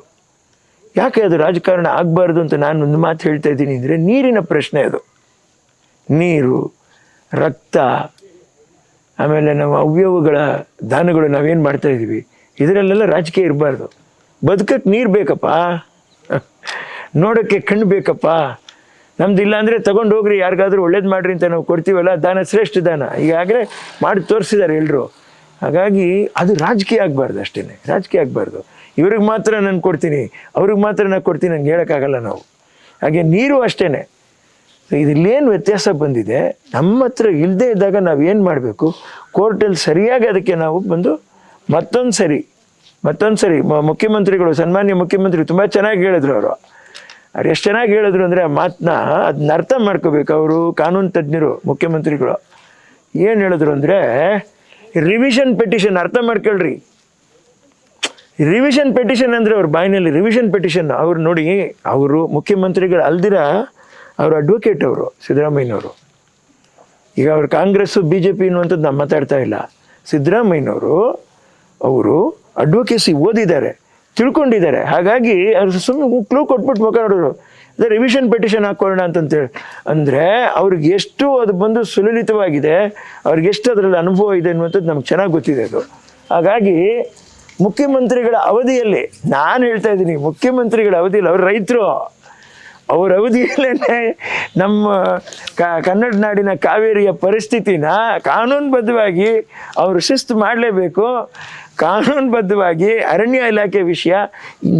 ಯಾಕೆ ಅದು ರಾಜಕಾರಣ ಆಗಬಾರ್ದು ಅಂತ ನಾನು ಒಂದು ಮಾತು ಹೇಳ್ತಾ ಇದ್ದೀನಿ ಅಂದರೆ, ನೀರಿನ ಪ್ರಶ್ನೆ ಅದು. ನೀರು, ರಕ್ತ, ಆಮೇಲೆ ನಾವು ಅವ್ಯವಗಳ ದಾನಗಳು ನಾವೇನು ಮಾಡ್ತಾ ಇದ್ದೀವಿ ಇದರಲ್ಲೆಲ್ಲ ರಾಜಕೀಯ ಇರಬಾರ್ದು. ಬದುಕಕ್ಕೆ ನೀರು ಬೇಕಪ್ಪ. ನೋಡೋಕ್ಕೆ ಕಣ್ಣು ಬೇಕಪ್ಪ. ನಮ್ದು ಇಲ್ಲ ಅಂದರೆ ತಗೊಂಡು ಹೋಗ್ರಿ, ಯಾರಿಗಾದ್ರೂ ಒಳ್ಳೇದು ಮಾಡ್ರಿ ಅಂತ ನಾವು ಕೊಡ್ತೀವಲ್ಲ, ದಾನ ಶ್ರೇಷ್ಠ ದಾನ. ಈಗಾಗಲೇ ಮಾಡಿ ತೋರಿಸಿದ್ದಾರೆ ಎಲ್ಲರೂ ಹಾಗಾಗಿ ಅದು ರಾಜಕೀಯ ಆಗಬಾರ್ದು ಅಷ್ಟೇ, ರಾಜಕೀಯ ಆಗಬಾರ್ದು. ಇವ್ರಿಗೆ ಮಾತ್ರ ನಾನು ಕೊಡ್ತೀನಿ, ಅವ್ರಿಗೆ ಮಾತ್ರ ನಾನು ಕೊಡ್ತೀನಿ ನಂಗೆ ಹೇಳೋಕ್ಕಾಗಲ್ಲ ನಾವು. ಹಾಗೆ ನೀರು ಅಷ್ಟೇ ಇದಿಲ್ಲೇನು ವ್ಯತ್ಯಾಸ ಬಂದಿದೆ, ನಮ್ಮ ಹತ್ರ ಇಲ್ಲದೇ ಇದ್ದಾಗ ನಾವು ಏನು ಮಾಡಬೇಕು? ಕೋರ್ಟಲ್ಲಿ ಸರಿಯಾಗಿ ಅದಕ್ಕೆ ನಾವು ಬಂದು ಮತ್ತೊಂದು ಸರಿ ಮತ್ತೊಂದು ಸರಿ ಮುಖ್ಯಮಂತ್ರಿಗಳು, ಸನ್ಮಾನ್ಯ ಮುಖ್ಯಮಂತ್ರಿ, ತುಂಬ ಚೆನ್ನಾಗಿ ಹೇಳಿದ್ರು ಅವರು. ಅವ್ರು ಎಷ್ಟು ಚೆನ್ನಾಗಿ ಹೇಳಿದ್ರು ಅಂದರೆ ಆ ಮಾತನ್ನ ಅದನ್ನ ಅರ್ಥ ಮಾಡ್ಕೋಬೇಕು ಅವರು ಕಾನೂನು ತಜ್ಞರು, ಮುಖ್ಯಮಂತ್ರಿಗಳು. ಏನು ಹೇಳಿದ್ರು ಅಂದರೆ ರಿವಿಷನ್ ಪೆಟಿಷನ್ ಅರ್ಥ ಮಾಡ್ಕೊಳ್ರಿ. ರಿವಿಷನ್ ಪೆಟಿಷನ್ ಅಂದರೆ ಅವ್ರ ಬಾಯಿನಲ್ಲಿ ರಿವಿಷನ್ ಪೆಟಿಷನ್ ಅವ್ರು ನೋಡಿ, ಅವರು ಮುಖ್ಯಮಂತ್ರಿಗಳು ಅಲ್ದಿರ ಅವರು ಅಡ್ವೊಕೇಟ್ ಅವರು, ಸಿದ್ದರಾಮಯ್ಯನವರು. ಈಗ ಅವರು ಕಾಂಗ್ರೆಸ್ಸು ಬಿ ಜೆ ಪಿ ಅನ್ನುವಂಥದ್ದು ನಾವು ಮಾತಾಡ್ತಾ ಇಲ್ಲ. ಸಿದ್ದರಾಮಯ್ಯನವರು, ಅವರು ಅಡ್ವೊಕೇಸಿ ಓದಿದ್ದಾರೆ. ತಿಳ್ಕೊಂಡಿದ್ದಾರೆ. ಹಾಗಾಗಿ ಅವ್ರು ಸುಮ್ಮನೆ ಕ್ಲೂ ಕೊಟ್ಬಿಟ್ಟು ಮುಖ ನೋಡೋರು ಅದೇ ರಿವಿಷನ್ ಪೆಟಿಷನ್ ಹಾಕೊಳ್ಳೋಣ ಅಂತಂತೇಳಿ ಅಂದರೆ ಅವ್ರಿಗೆ ಎಷ್ಟು ಅದು ಬಂದು ಸುಲಲಿತವಾಗಿದೆ, ಅವ್ರಿಗೆ ಎಷ್ಟು ಅದರಲ್ಲಿ ಅನುಭವ ಇದೆ ಅನ್ನುವಂಥದ್ದು ನಮ್ಗೆ ಚೆನ್ನಾಗಿ ಗೊತ್ತಿದೆ ಅದು. ಹಾಗಾಗಿ ಮುಖ್ಯಮಂತ್ರಿಗಳ ಅವಧಿಯಲ್ಲಿ, ನಾನು ಹೇಳ್ತಾ ಇದ್ದೀನಿ, ಮುಖ್ಯಮಂತ್ರಿಗಳ ಅವಧಿಯಲ್ಲಿ ಅವ್ರ ರೈತರು, ಅವ್ರ ಅವಧಿಯಲ್ಲೇ ನಮ್ಮ ಕನ್ನಡ ನಾಡಿನ ಕಾವೇರಿಯ ಪರಿಸ್ಥಿತಿನ ಕಾನೂನುಬದ್ಧವಾಗಿ ಅವರು ಶಿಸ್ತು ಮಾಡಲೇಬೇಕು. ಕಾನೂನುಬದ್ಧವಾಗಿ ಅರಣ್ಯ ಇಲಾಖೆ ವಿಷಯ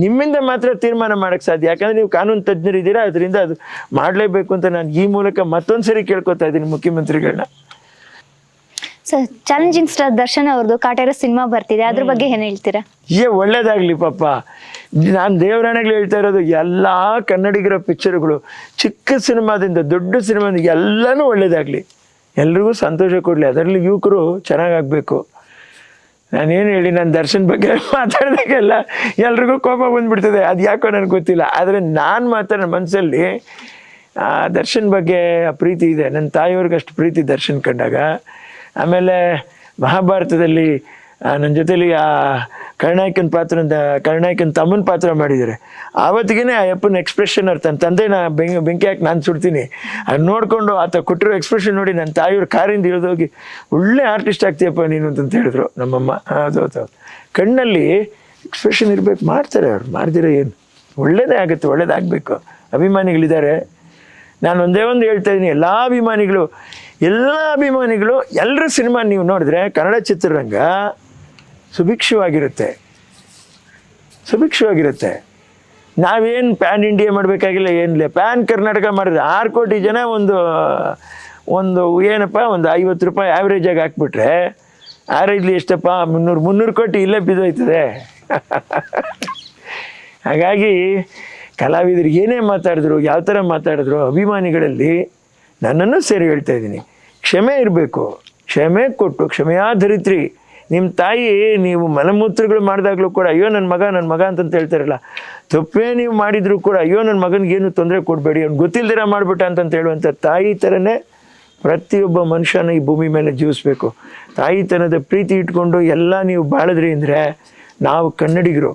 ನಿಮ್ಮಿಂದ ಮಾತ್ರ ತೀರ್ಮಾನ ಮಾಡೋಕ್ಕೆ ಸಾಧ್ಯ. ಯಾಕಂದರೆ ನೀವು ಕಾನೂನು ತಜ್ಞರಿದ್ದೀರಾ ಅದರಿಂದ ಅದು ಮಾಡಲೇಬೇಕು ಅಂತ ನಾನು ಈ ಮೂಲಕ ಮತ್ತೊಂದು ಸರಿ ಕೇಳ್ಕೊತಾ ಇದ್ದೀನಿ ಮುಖ್ಯಮಂತ್ರಿಗಳನ್ನ. ಸರ್ ಚಾಲೆಂಜಿಂಗ್ ಸ್ಟಾರ್ ದರ್ಶನ್ ಅವ್ರದ್ದು ಕಾಟೇರ ಸಿನಿಮಾ ಬರ್ತಿದೆ. ಅದ್ರ ಬಗ್ಗೆ ಏನು ಹೇಳ್ತೀರಾ? ಏ ಒಳ್ಳೇದಾಗಲಿ ಪಾಪ. ನಾನು ದೇವರಾಣಗಳು ಹೇಳ್ತಾ ಇರೋದು ಎಲ್ಲ ಕನ್ನಡಿಗರ ಪಿಕ್ಚರ್ಗಳು ಚಿಕ್ಕ ಸಿನಿಮಾದಿಂದ ದೊಡ್ಡ ಸಿನಿಮಾದಿಂದ ಎಲ್ಲನೂ ಒಳ್ಳೇದಾಗಲಿ. ಎಲ್ರಿಗೂ ಸಂತೋಷ ಕೊಡಲಿ. ಅದರಲ್ಲಿ ಯುವಕರು ಚೆನ್ನಾಗಾಗಬೇಕು. ನಾನೇನು ಹೇಳಿ, ನಾನು ದರ್ಶನ್ ಬಗ್ಗೆ ಮಾತಾಡಿದಾಗೆಲ್ಲ ಎಲ್ರಿಗೂ ಕೋಪ ಬಂದ್ಬಿಡ್ತದೆ. ಅದು ಯಾಕೋ ನನಗೆ ಗೊತ್ತಿಲ್ಲ. ಆದರೆ ನಾನು ಮಾತ್ರ ನನ್ನ ಮನಸ್ಸಲ್ಲಿ ಆ, ದರ್ಶನ್ ಬಗ್ಗೆ ಪ್ರೀತಿ ಇದೆ. ನನ್ನ ತಾಯಿಯವ್ರಿಗೆ ಅಷ್ಟು ಪ್ರೀತಿ ದರ್ಶನ್ ಕಂಡಾಗ. ಆಮೇಲೆ ಮಹಾಭಾರತದಲ್ಲಿ ನನ್ನ ಜೊತೇಲಿ ಆ ಕರ್ನಾಯಕನ ಪಾತ್ರ ಕರುಣಾಯ್ಕನ್ ತಮ್ಮನ ಪಾತ್ರ ಮಾಡಿದ್ದಾರೆ. ಆವತ್ತಿಗೆ ಆ ಅಪ್ಪನ ಎಕ್ಸ್ಪ್ರೆಷನ್ ಅರ್ಥ. ತನ್ನ ನಾ ಬೆಂಕಿ ಬೆಂಕಿ ಹಾಕಿ ನಾನು ಸುಡ್ತೀನಿ. ಅದು ನೋಡಿಕೊಂಡು ಆತ ಕೊಟ್ಟಿರೋ ಎಕ್ಸ್ಪ್ರೆಷನ್ ನೋಡಿ ನನ್ನ ತಾಯಿಯವ್ರ ಕಾರಿಂದ ಇಳಿದೋಗಿ, ಒಳ್ಳೆ ಆರ್ಟಿಸ್ಟ್ ಆಗ್ತೀಯಪ್ಪ ನೀನು ಅಂತ ಹೇಳಿದ್ರು ನಮ್ಮಮ್ಮ. ಅದು ಹೌದು ಕಣ್ಣಲ್ಲಿ ಎಕ್ಸ್ಪ್ರೆಷನ್ ಇರಬೇಕು. ಮಾಡ್ತಾರೆ ಅವ್ರು. ಮಾಡ್ದಿರೋ ಏನು? ಒಳ್ಳೇದೇ ಆಗುತ್ತೆ. ಒಳ್ಳೇದಾಗಬೇಕು ಅಭಿಮಾನಿಗಳಿದ್ದಾರೆ. ನಾನು ಒಂದೇ ಒಂದು ಹೇಳ್ತಾ ಇದ್ದೀನಿ ಎಲ್ಲ ಅಭಿಮಾನಿಗಳು ಎಲ್ಲ ಅಭಿಮಾನಿಗಳು ಎಲ್ಲರ ಸಿನಿಮಾ ನೀವು ನೋಡಿದ್ರೆ ಕನ್ನಡ ಚಿತ್ರರಂಗ ಸುಭಿಕ್ಷವಾಗಿರುತ್ತೆ. ಸುಭಿಕ್ಷವಾಗಿರುತ್ತೆ. ನಾವೇನು ಪ್ಯಾನ್ ಇಂಡಿಯಾ ಮಾಡಬೇಕಾಗಿಲ್ಲ, ಏನಿಲ್ಲ. ಪ್ಯಾನ್ ಕರ್ನಾಟಕ ಮಾಡಿದ್ರೆ ಆರು ಕೋಟಿ ಜನ ಒಂದು ಒಂದು ಏನಪ್ಪ, ಒಂದು ಐವತ್ತು ರೂಪಾಯಿ ಆ್ಯಾವ್ರೇಜಾಗಿ ಹಾಕ್ಬಿಟ್ರೆ ಆ್ಯಾವ್ರೇಜ್ಲಿ ಎಷ್ಟಪ್ಪ, ಮುನ್ನೂರು ಮುನ್ನೂರು ಕೋಟಿ ಇಲ್ಲೇ ಬಿದ್ದೋಯ್ತದೆ. ಹಾಗಾಗಿ ಕಲಾವಿದರು ಏನೇ ಮಾತಾಡಿದ್ರು, ಯಾವ ಥರ ಮಾತಾಡಿದ್ರು, ಅಭಿಮಾನಿಗಳಲ್ಲಿ ನನ್ನನ್ನು ಸೇರಿ ಹೇಳ್ತಾ ಇದ್ದೀನಿ. ಕ್ಷಮೆ ಇರಬೇಕು. ಕ್ಷಮೆ ಕೊಟ್ಟು ಕ್ಷಮೆಯಾಧರಿತ್ರಿ ನಿಮ್ಮ ತಾಯಿ ನೀವು ಮಲಮೂತ್ರಗಳು ಮಾಡಿದಾಗಲೂ ಕೂಡ, ಅಯ್ಯೋ ನನ್ನ ಮಗ ನನ್ನ ಮಗ ಅಂತಂತ ಹೇಳ್ತಾರಲ್ಲ. ತಪ್ಪೇ ನೀವು ಮಾಡಿದರೂ ಕೂಡ, ಅಯ್ಯೋ ನನ್ನ ಮಗನಿಗೇನು ತೊಂದರೆ ಕೊಡಬೇಡಿ, ಅವ್ನು ಗೊತ್ತಿಲ್ದಿರ ಮಾಡಿಬಿಟ್ಟ ಅಂತಂತ ಹೇಳುವಂಥ ತಾಯಿ ಥರನೇ ಪ್ರತಿಯೊಬ್ಬ ಮನುಷ್ಯನ ಈ ಭೂಮಿ ಮೇಲೆ ಜೀವಿಸ್ಬೇಕು. ತಾಯಿತನದ ಪ್ರೀತಿ ಇಟ್ಕೊಂಡು ಎಲ್ಲ ನೀವು ಬಾಳಿದ್ರಿ ಅಂದರೆ, ನಾವು ಕನ್ನಡಿಗರು.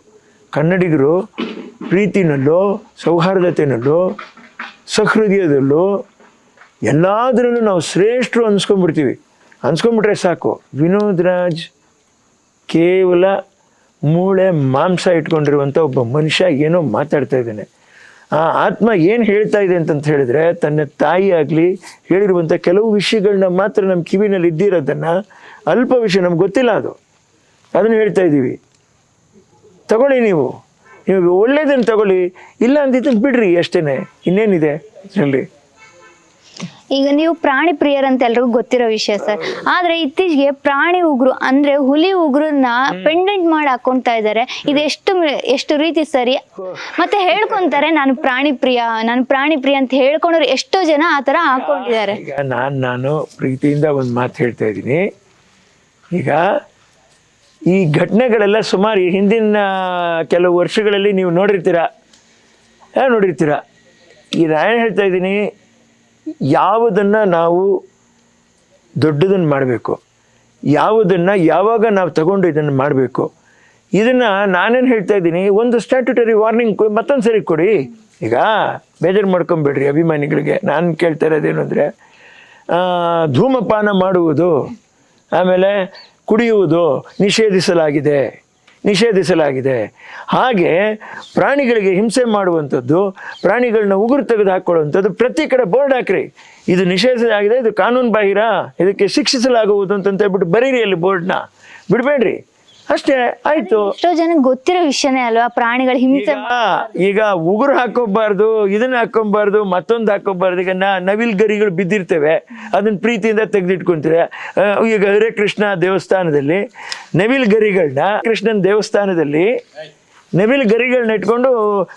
ಕನ್ನಡಿಗರು ಪ್ರೀತಿನಲ್ಲೋ, ಸೌಹಾರ್ದತೆನಲ್ಲೋ, ಸಹೃದಯದಲ್ಲೋ, ಎಲ್ಲದರಲ್ಲೂ ನಾವು ಶ್ರೇಷ್ಠರು ಅನ್ಸ್ಕೊಂಡ್ಬಿಡ್ತೀವಿ. ಅನ್ಸ್ಕೊಂಡ್ಬಿಟ್ರೆ ಸಾಕು. ವಿನೋದ್ ರಾಜ್ ಕೇವಲ ಮೂಳೆ ಮಾಂಸ ಇಟ್ಕೊಂಡಿರುವಂಥ ಒಬ್ಬ ಮನುಷ್ಯ ಏನೋ ಮಾತಾಡ್ತಾ ಇದ್ದಾನೆ. ಆ ಆತ್ಮ ಏನು ಹೇಳ್ತಾ ಇದೆ ಅಂತಂತ ಹೇಳಿದ್ರೆ, ತನ್ನ ತಾಯಿ ಆಗಲಿ ಹೇಳಿರುವಂಥ ಕೆಲವು ವಿಷಯಗಳನ್ನ ಮಾತ್ರ ನಮ್ಮ ಕಿವಿನಲ್ಲಿ ಇದ್ದಿರೋದನ್ನು ಅಲ್ಪ ವಿಷಯ ನಮ್ಗೆ ಗೊತ್ತಿಲ್ಲ ಅದು. ಅದನ್ನು ಹೇಳ್ತಾ ಇದ್ದೀವಿ. ತಗೊಳ್ಳಿ ನೀವು. ನೀವು ಒಳ್ಳೇದನ್ನು ತಗೊಳ್ಳಿ. ಇಲ್ಲ ಅಂದಿದ್ದನ್ನು ಬಿಡ್ರಿ ಅಷ್ಟೇನೆ. ಇನ್ನೇನಿದೆ? ಇದರಲ್ಲಿ ಈಗ ನೀವು ಪ್ರಾಣಿ ಪ್ರಿಯರಂತ ಎಲ್ರಿಗೂ ಗೊತ್ತಿರೋ ವಿಷಯ ಸರ್. ಆದ್ರೆ ಇತ್ತೀಚೆಗೆ ಪ್ರಾಣಿ ಉಗುರು ಅಂದ್ರೆ ಹುಲಿ ಉಗುರನ್ನ ಪೆಂಡೆಂಟ್ ಮಾಡಿ ಹಾಕೊಂತಾ ಇದ್ದಾರೆ ಇದು ಎಷ್ಟು ಎಷ್ಟು ರೀತಿ ಸರಿ? ಮತ್ತೆ ಹೇಳ್ಕೊಂತಾರೆ ನಾನು ಪ್ರಾಣಿ ಪ್ರಿಯ ನಾನು ಪ್ರಾಣಿ ಪ್ರಿಯ ಅಂತ ಹೇಳ್ಕೊಂಡ್ರೆ ಎಷ್ಟೋ ಜನ ಆ ತರ ಹಾಕೊಂಡಿದ್ದಾರೆ. ಈಗ ನಾನು ನಾನು ಪ್ರೀತಿಯಿಂದ ಒಂದು ಮಾತು ಹೇಳ್ತಾ ಇದ್ದೀನಿ. ಈಗ ಈ ಘಟನೆಗಳೆಲ್ಲ ಸುಮಾರು ಹಿಂದಿನ ಕೆಲವು ವರ್ಷಗಳಲ್ಲಿ ನೀವು ನೋಡಿರ್ತೀರ? ನೋಡಿರ್ತೀರಾ ನೋಡಿರ್ತೀರ? ಈ ನಾನು ಹೇಳ್ತಾ ಇದ್ದೀನಿ ಯಾವುದನ್ನು ನಾವು ದೊಡ್ಡದನ್ನು ಮಾಡಬೇಕು? ಯಾವುದನ್ನು ಯಾವಾಗ ನಾವು ತಗೊಂಡು ಇದನ್ನು ಮಾಡಬೇಕು? ಇದನ್ನು ನಾನೇನು ಹೇಳ್ತಾ ಇದ್ದೀನಿ, ಒಂದು ಸ್ಟ್ಯಾಟ್ಯುಟರಿ ವಾರ್ನಿಂಗ್ ಮತ್ತೊಂದು ಸರಿ ಕೊಡಿ. ಈಗ ಬೇಜಾರು ಮಾಡ್ಕೊಂಬೇಡ್ರಿ ಅಭಿಮಾನಿಗಳಿಗೆ. ನಾನು ಕೇಳ್ತಾ ಇರೋದೇನು ಅಂದರೆ ಧೂಮಪಾನ ಮಾಡುವುದು, ಆಮೇಲೆ ಕುಡಿಯುವುದು ನಿಷೇಧಿಸಲಾಗಿದೆ. ನಿಷೇಧಿಸಲಾಗಿದೆ. ಹಾಗೆ ಪ್ರಾಣಿಗಳಿಗೆ ಹಿಂಸೆ ಮಾಡುವಂಥದ್ದು, ಪ್ರಾಣಿಗಳನ್ನ ಉಗುರು ತೆಗೆದು ಹಾಕ್ಕೊಳ್ಳುವಂಥದ್ದು ಪ್ರತಿ ಕಡೆ ಬೋರ್ಡ್ ಹಾಕ್ರಿ. ಇದು ನಿಷೇಧಿಸಲಾಗಿದೆ, ಇದು ಕಾನೂನು ಬಾಹಿರ, ಇದಕ್ಕೆ ಶಿಕ್ಷಿಸಲಾಗುವುದು ಅಂತ ಹೇಳ್ಬಿಟ್ಟು ಬರೀರಿ ಅಲ್ಲಿ ಬೋರ್ಡ್ನ. ಬಿಡಬೇಡ್ರಿ. ಅಷ್ಟೇ ಆಯ್ತು. ಎಷ್ಟೋ ಜನಕ್ಕೆ ಗೊತ್ತಿರೋ ವಿಷಯನೇ ಅಲ್ವಾ? ಪ್ರಾಣಿಗಳ ಹಿಂಸೆ ಈಗ ಈಗ ಉಗುರು ಹಾಕೋಬಾರ್ದು ಇದನ್ನ ಹಾಕೋಬಾರ್ದು ಮತ್ತೊಂದು ಹಾಕೋಬಾರ್ದು ಈಗ ನಾ ನವಿಲ್ ಗರಿಗಳು ಬಿದ್ದಿರ್ತೇವೆ. ಅದನ್ನ ಪ್ರೀತಿಯಿಂದ ತೆಗೆದಿಟ್ಕೊಂತೀವಿ. ಈಗ ಹರೇ ಕೃಷ್ಣ ದೇವಸ್ಥಾನದಲ್ಲಿ ನವಿಲ್ ಗರಿಗಳನ್ನ ಕೃಷ್ಣನ ದೇವಸ್ಥಾನದಲ್ಲಿ ನವಿಲ್ ಗರಿಗಳನ್ನ ಇಟ್ಕೊಂಡು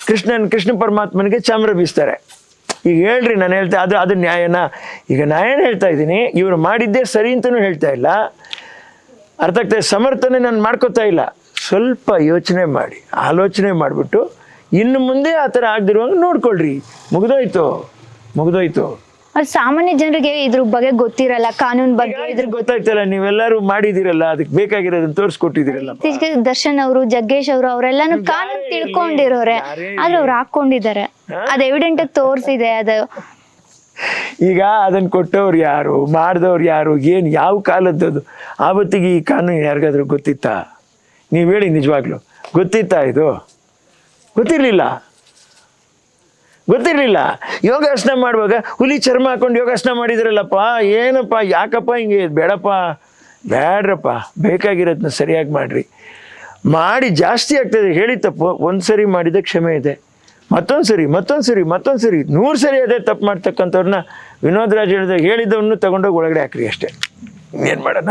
ಕೃಷ್ಣನ್ ಕೃಷ್ಣ ಪರಮಾತ್ಮನಿಗೆ ಚಾಮ್ರ ಬೀಸ್ತಾರೆ. ಈಗ ಹೇಳ್ರಿ ನಾನು ಹೇಳ್ತಾ ಅದು ಅದು ನ್ಯಾಯನ? ಈಗ ನಾನು ಏನು ಹೇಳ್ತಾ ಇದ್ದೀನಿ ಇವರು ಮಾಡಿದ್ದೇ ಸರಿ ಅಂತಲೂ ಹೇಳ್ತಾ ಇಲ್ಲ. ಅರ್ಥ ಆಗ್ತದೆ ಸಮರ್ಥನೆ ನಾನು ಮಾಡ್ಕೋತಾ ಇಲ್ಲ. ಸ್ವಲ್ಪ ಯೋಚನೆ ಮಾಡಿ ಆಲೋಚನೆ ಮಾಡಿಬಿಟ್ಟು ಇನ್ನು ಮುಂದೆ ಆ ಥರ ಆಗದಿರುವಾಗ ನೋಡ್ಕೊಳ್ರಿ. ಮುಗಿದೋಯ್ತು ಮುಗಿದೋಯ್ತು. ಸಾಮಾನ್ಯ ಜನರಿಗೆ ಇದ್ರ ಬಗ್ಗೆ ಗೊತ್ತಿರಲ್ಲ ಕಾನೂನು ಬಗ್ಗೆ ಇದ್ರ ಗೊತ್ತಾಯ್ತಲ್ಲ ನೀವೆಲ್ಲರೂ ಮಾಡಿದಿರಲ್ಲ ಅದಕ್ಕೆ ಬೇಕಾಗಿರೋದನ್ನ ತೋರಿಸ್ಕೊಟ್ಟಿದಿರಲ್ಲ ಇತ್ತೀಚೆಗೆ ದರ್ಶನ್ ಅವರು ಜಗ್ಗೇಶ್ ಅವರು ಅವರೆಲ್ಲಾನು ಕಾನೂನು ತಿಳ್ಕೊಂಡಿರೋರೆ. ಆದ್ರೆ ಅವ್ರು ಹಾಕೊಂಡಿದ್ದಾರೆ ಅದ್ ಎವಿಡೆಂಟ್ ತೋರಿಸಿದೆ ಅದು ಈಗ ಅದನ್ನು ಕೊಟ್ಟವ್ರು ಯಾರು? ಮಾಡಿದವ್ರು ಯಾರು? ಏನು? ಯಾವ ಕಾಲದ್ದದು? ಆವತ್ತಿಗೆ ಈ ಕಾನೂನು ಯಾರಿಗಾದ್ರೂ ಗೊತ್ತಿತ್ತಾ? ನೀವು ಹೇಳಿ ನಿಜವಾಗ್ಲೂ. ಗೊತ್ತಿತ್ತಾ ಇದು? ಗೊತ್ತಿರಲಿಲ್ಲ. ಗೊತ್ತಿರಲಿಲ್ಲ. ಯೋಗಾಸನ ಮಾಡುವಾಗ ಹುಲಿ ಚರ್ಮ ಹಾಕೊಂಡು ಯೋಗಾಸನ ಮಾಡಿದ್ರಲ್ಲಪ್ಪ, ಏನಪ್ಪ, ಯಾಕಪ್ಪ ಹಿಂಗೆ ಬೇಡಪ್ಪ? ಬೇಡ್ರಪ್ಪ ಬೇಕಾಗಿರೋದನ್ನ ಸರಿಯಾಗಿ ಮಾಡಿರಿ. ಮಾಡಿ ಜಾಸ್ತಿ ಆಗ್ತದೆ. ಹೇಳಿ ತಪ್ಪು. ಒಂದು ಸರಿ ಮಾಡಿದ ಕ್ಷಮೆ ಇದೆ. ಮತ್ತೊಂದು ಸರಿ ಮತ್ತೊಂದು ಸರಿ ಮತ್ತೊಂದು ಸರಿ. ನೂರು ಸರಿ ಅದೇ ತಪ್ಪು ಮಾಡ್ತಕ್ಕಂಥವ್ರನ್ನ ವಿನೋದ್ ರಾಜ್ ಹೇಳಿದ ಹೇಳಿದವನ್ನ ತಗೊಂಡೋಗಿ ಒಳಗಡೆ ಹಾಕ್ರಿ ಅಷ್ಟೇ. ಏನು ಮಾಡೋಣ?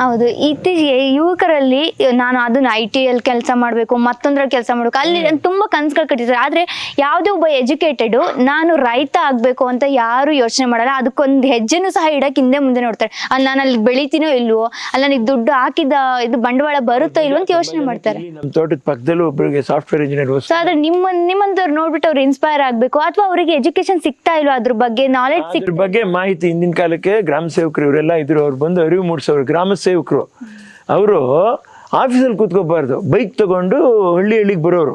ಹೌದು. ಇತ್ತೀಚೆಗೆ ಯುವಕರಲ್ಲಿ ನಾನು ಅದನ್ನ ಐ ಟಿ ಎಲ್ ಕೆಲಸ ಮಾಡಬೇಕು ಮತ್ತೊಂದ್ರ ಕೆಲಸ ಮಾಡಬೇಕು ಅಲ್ಲಿ ತುಂಬಾ ಕನಸುಗಳು ಕಟ್ಟಿದ್ದಾರೆ ಆದ್ರೆ ಯಾವುದೇ ಒಬ್ಬ ಎಜುಕೇಟೆಡ್ ನಾನು ರೈತ ಆಗ್ಬೇಕು ಅಂತ ಯಾರು ಯೋಚನೆ ಮಾಡಲ್ಲ. ಅದಕ್ಕೊಂದು ಹೆಜ್ಜೆನೂ ಸಹ ಇಡಕ್ಕೆ ಹಿಂದೆ ಮುಂದೆ ನೋಡ್ತಾರೆ. ಅಲ್ಲಿ ನಾನು ಅಲ್ಲಿ ಬೆಳಿತೀನೋ ಇಲ್ವೋ ಅಲ್ಲ ನನಗೆ ದುಡ್ಡು ಹಾಕಿದ ಇದು ಬಂಡವಾಳ ಬರುತ್ತೋ ಇಲ್ವೋ ಅಂತ ಯೋಚನೆ ಮಾಡ್ತಾರೆ. ನಮ್ಮ ತೋಟದ ಪಕ್ಕದಲ್ಲೂ ಒಬ್ಬರಿಗೆ ಸಾಫ್ಟ್ವೇರ್ ಇಂಜಿನಿಯರ್ ಸೊ ಆದ್ರೆ ನಿಮ್ಮ ನಿಮ್ಮಂತವ್ರು ನೋಡ್ಬಿಟ್ಟು ಅವ್ರು ಇನ್ಸ್ಪೈರ್ ಆಗ್ಬೇಕು. ಅಥವಾ ಅವರಿಗೆ ಎಜುಕೇಶನ್ ಸಿಗ್ತಾ ಇಲ್ವೋ ಅದ್ರ ಬಗ್ಗೆ? ನಾಲೆಡ್ಜ್ ಸಿಗ್ ಅದ್ರ ಬಗ್ಗೆ ಮಾಹಿತಿ ಹಿಂದಿನ ಕಾಲಕ್ಕೆ ಗ್ರಾಮ ಸೇವಕರು ಇವರೆಲ್ಲ ಇದ್ರು. ಅವ್ರು ಬಂದು ಅರಿವು ಮೂಡಿಸೋರು. ಗ್ರಾಮ ಸೇವಕರು. ಅವರು ಆಫೀಸಲ್ಲಿ ಕೂತ್ಕೋಬಾರ್ದು ಬೈಕ್ ತೊಗೊಂಡು ಹಳ್ಳಿ ಹಳ್ಳಿಗೆ ಬರೋರು.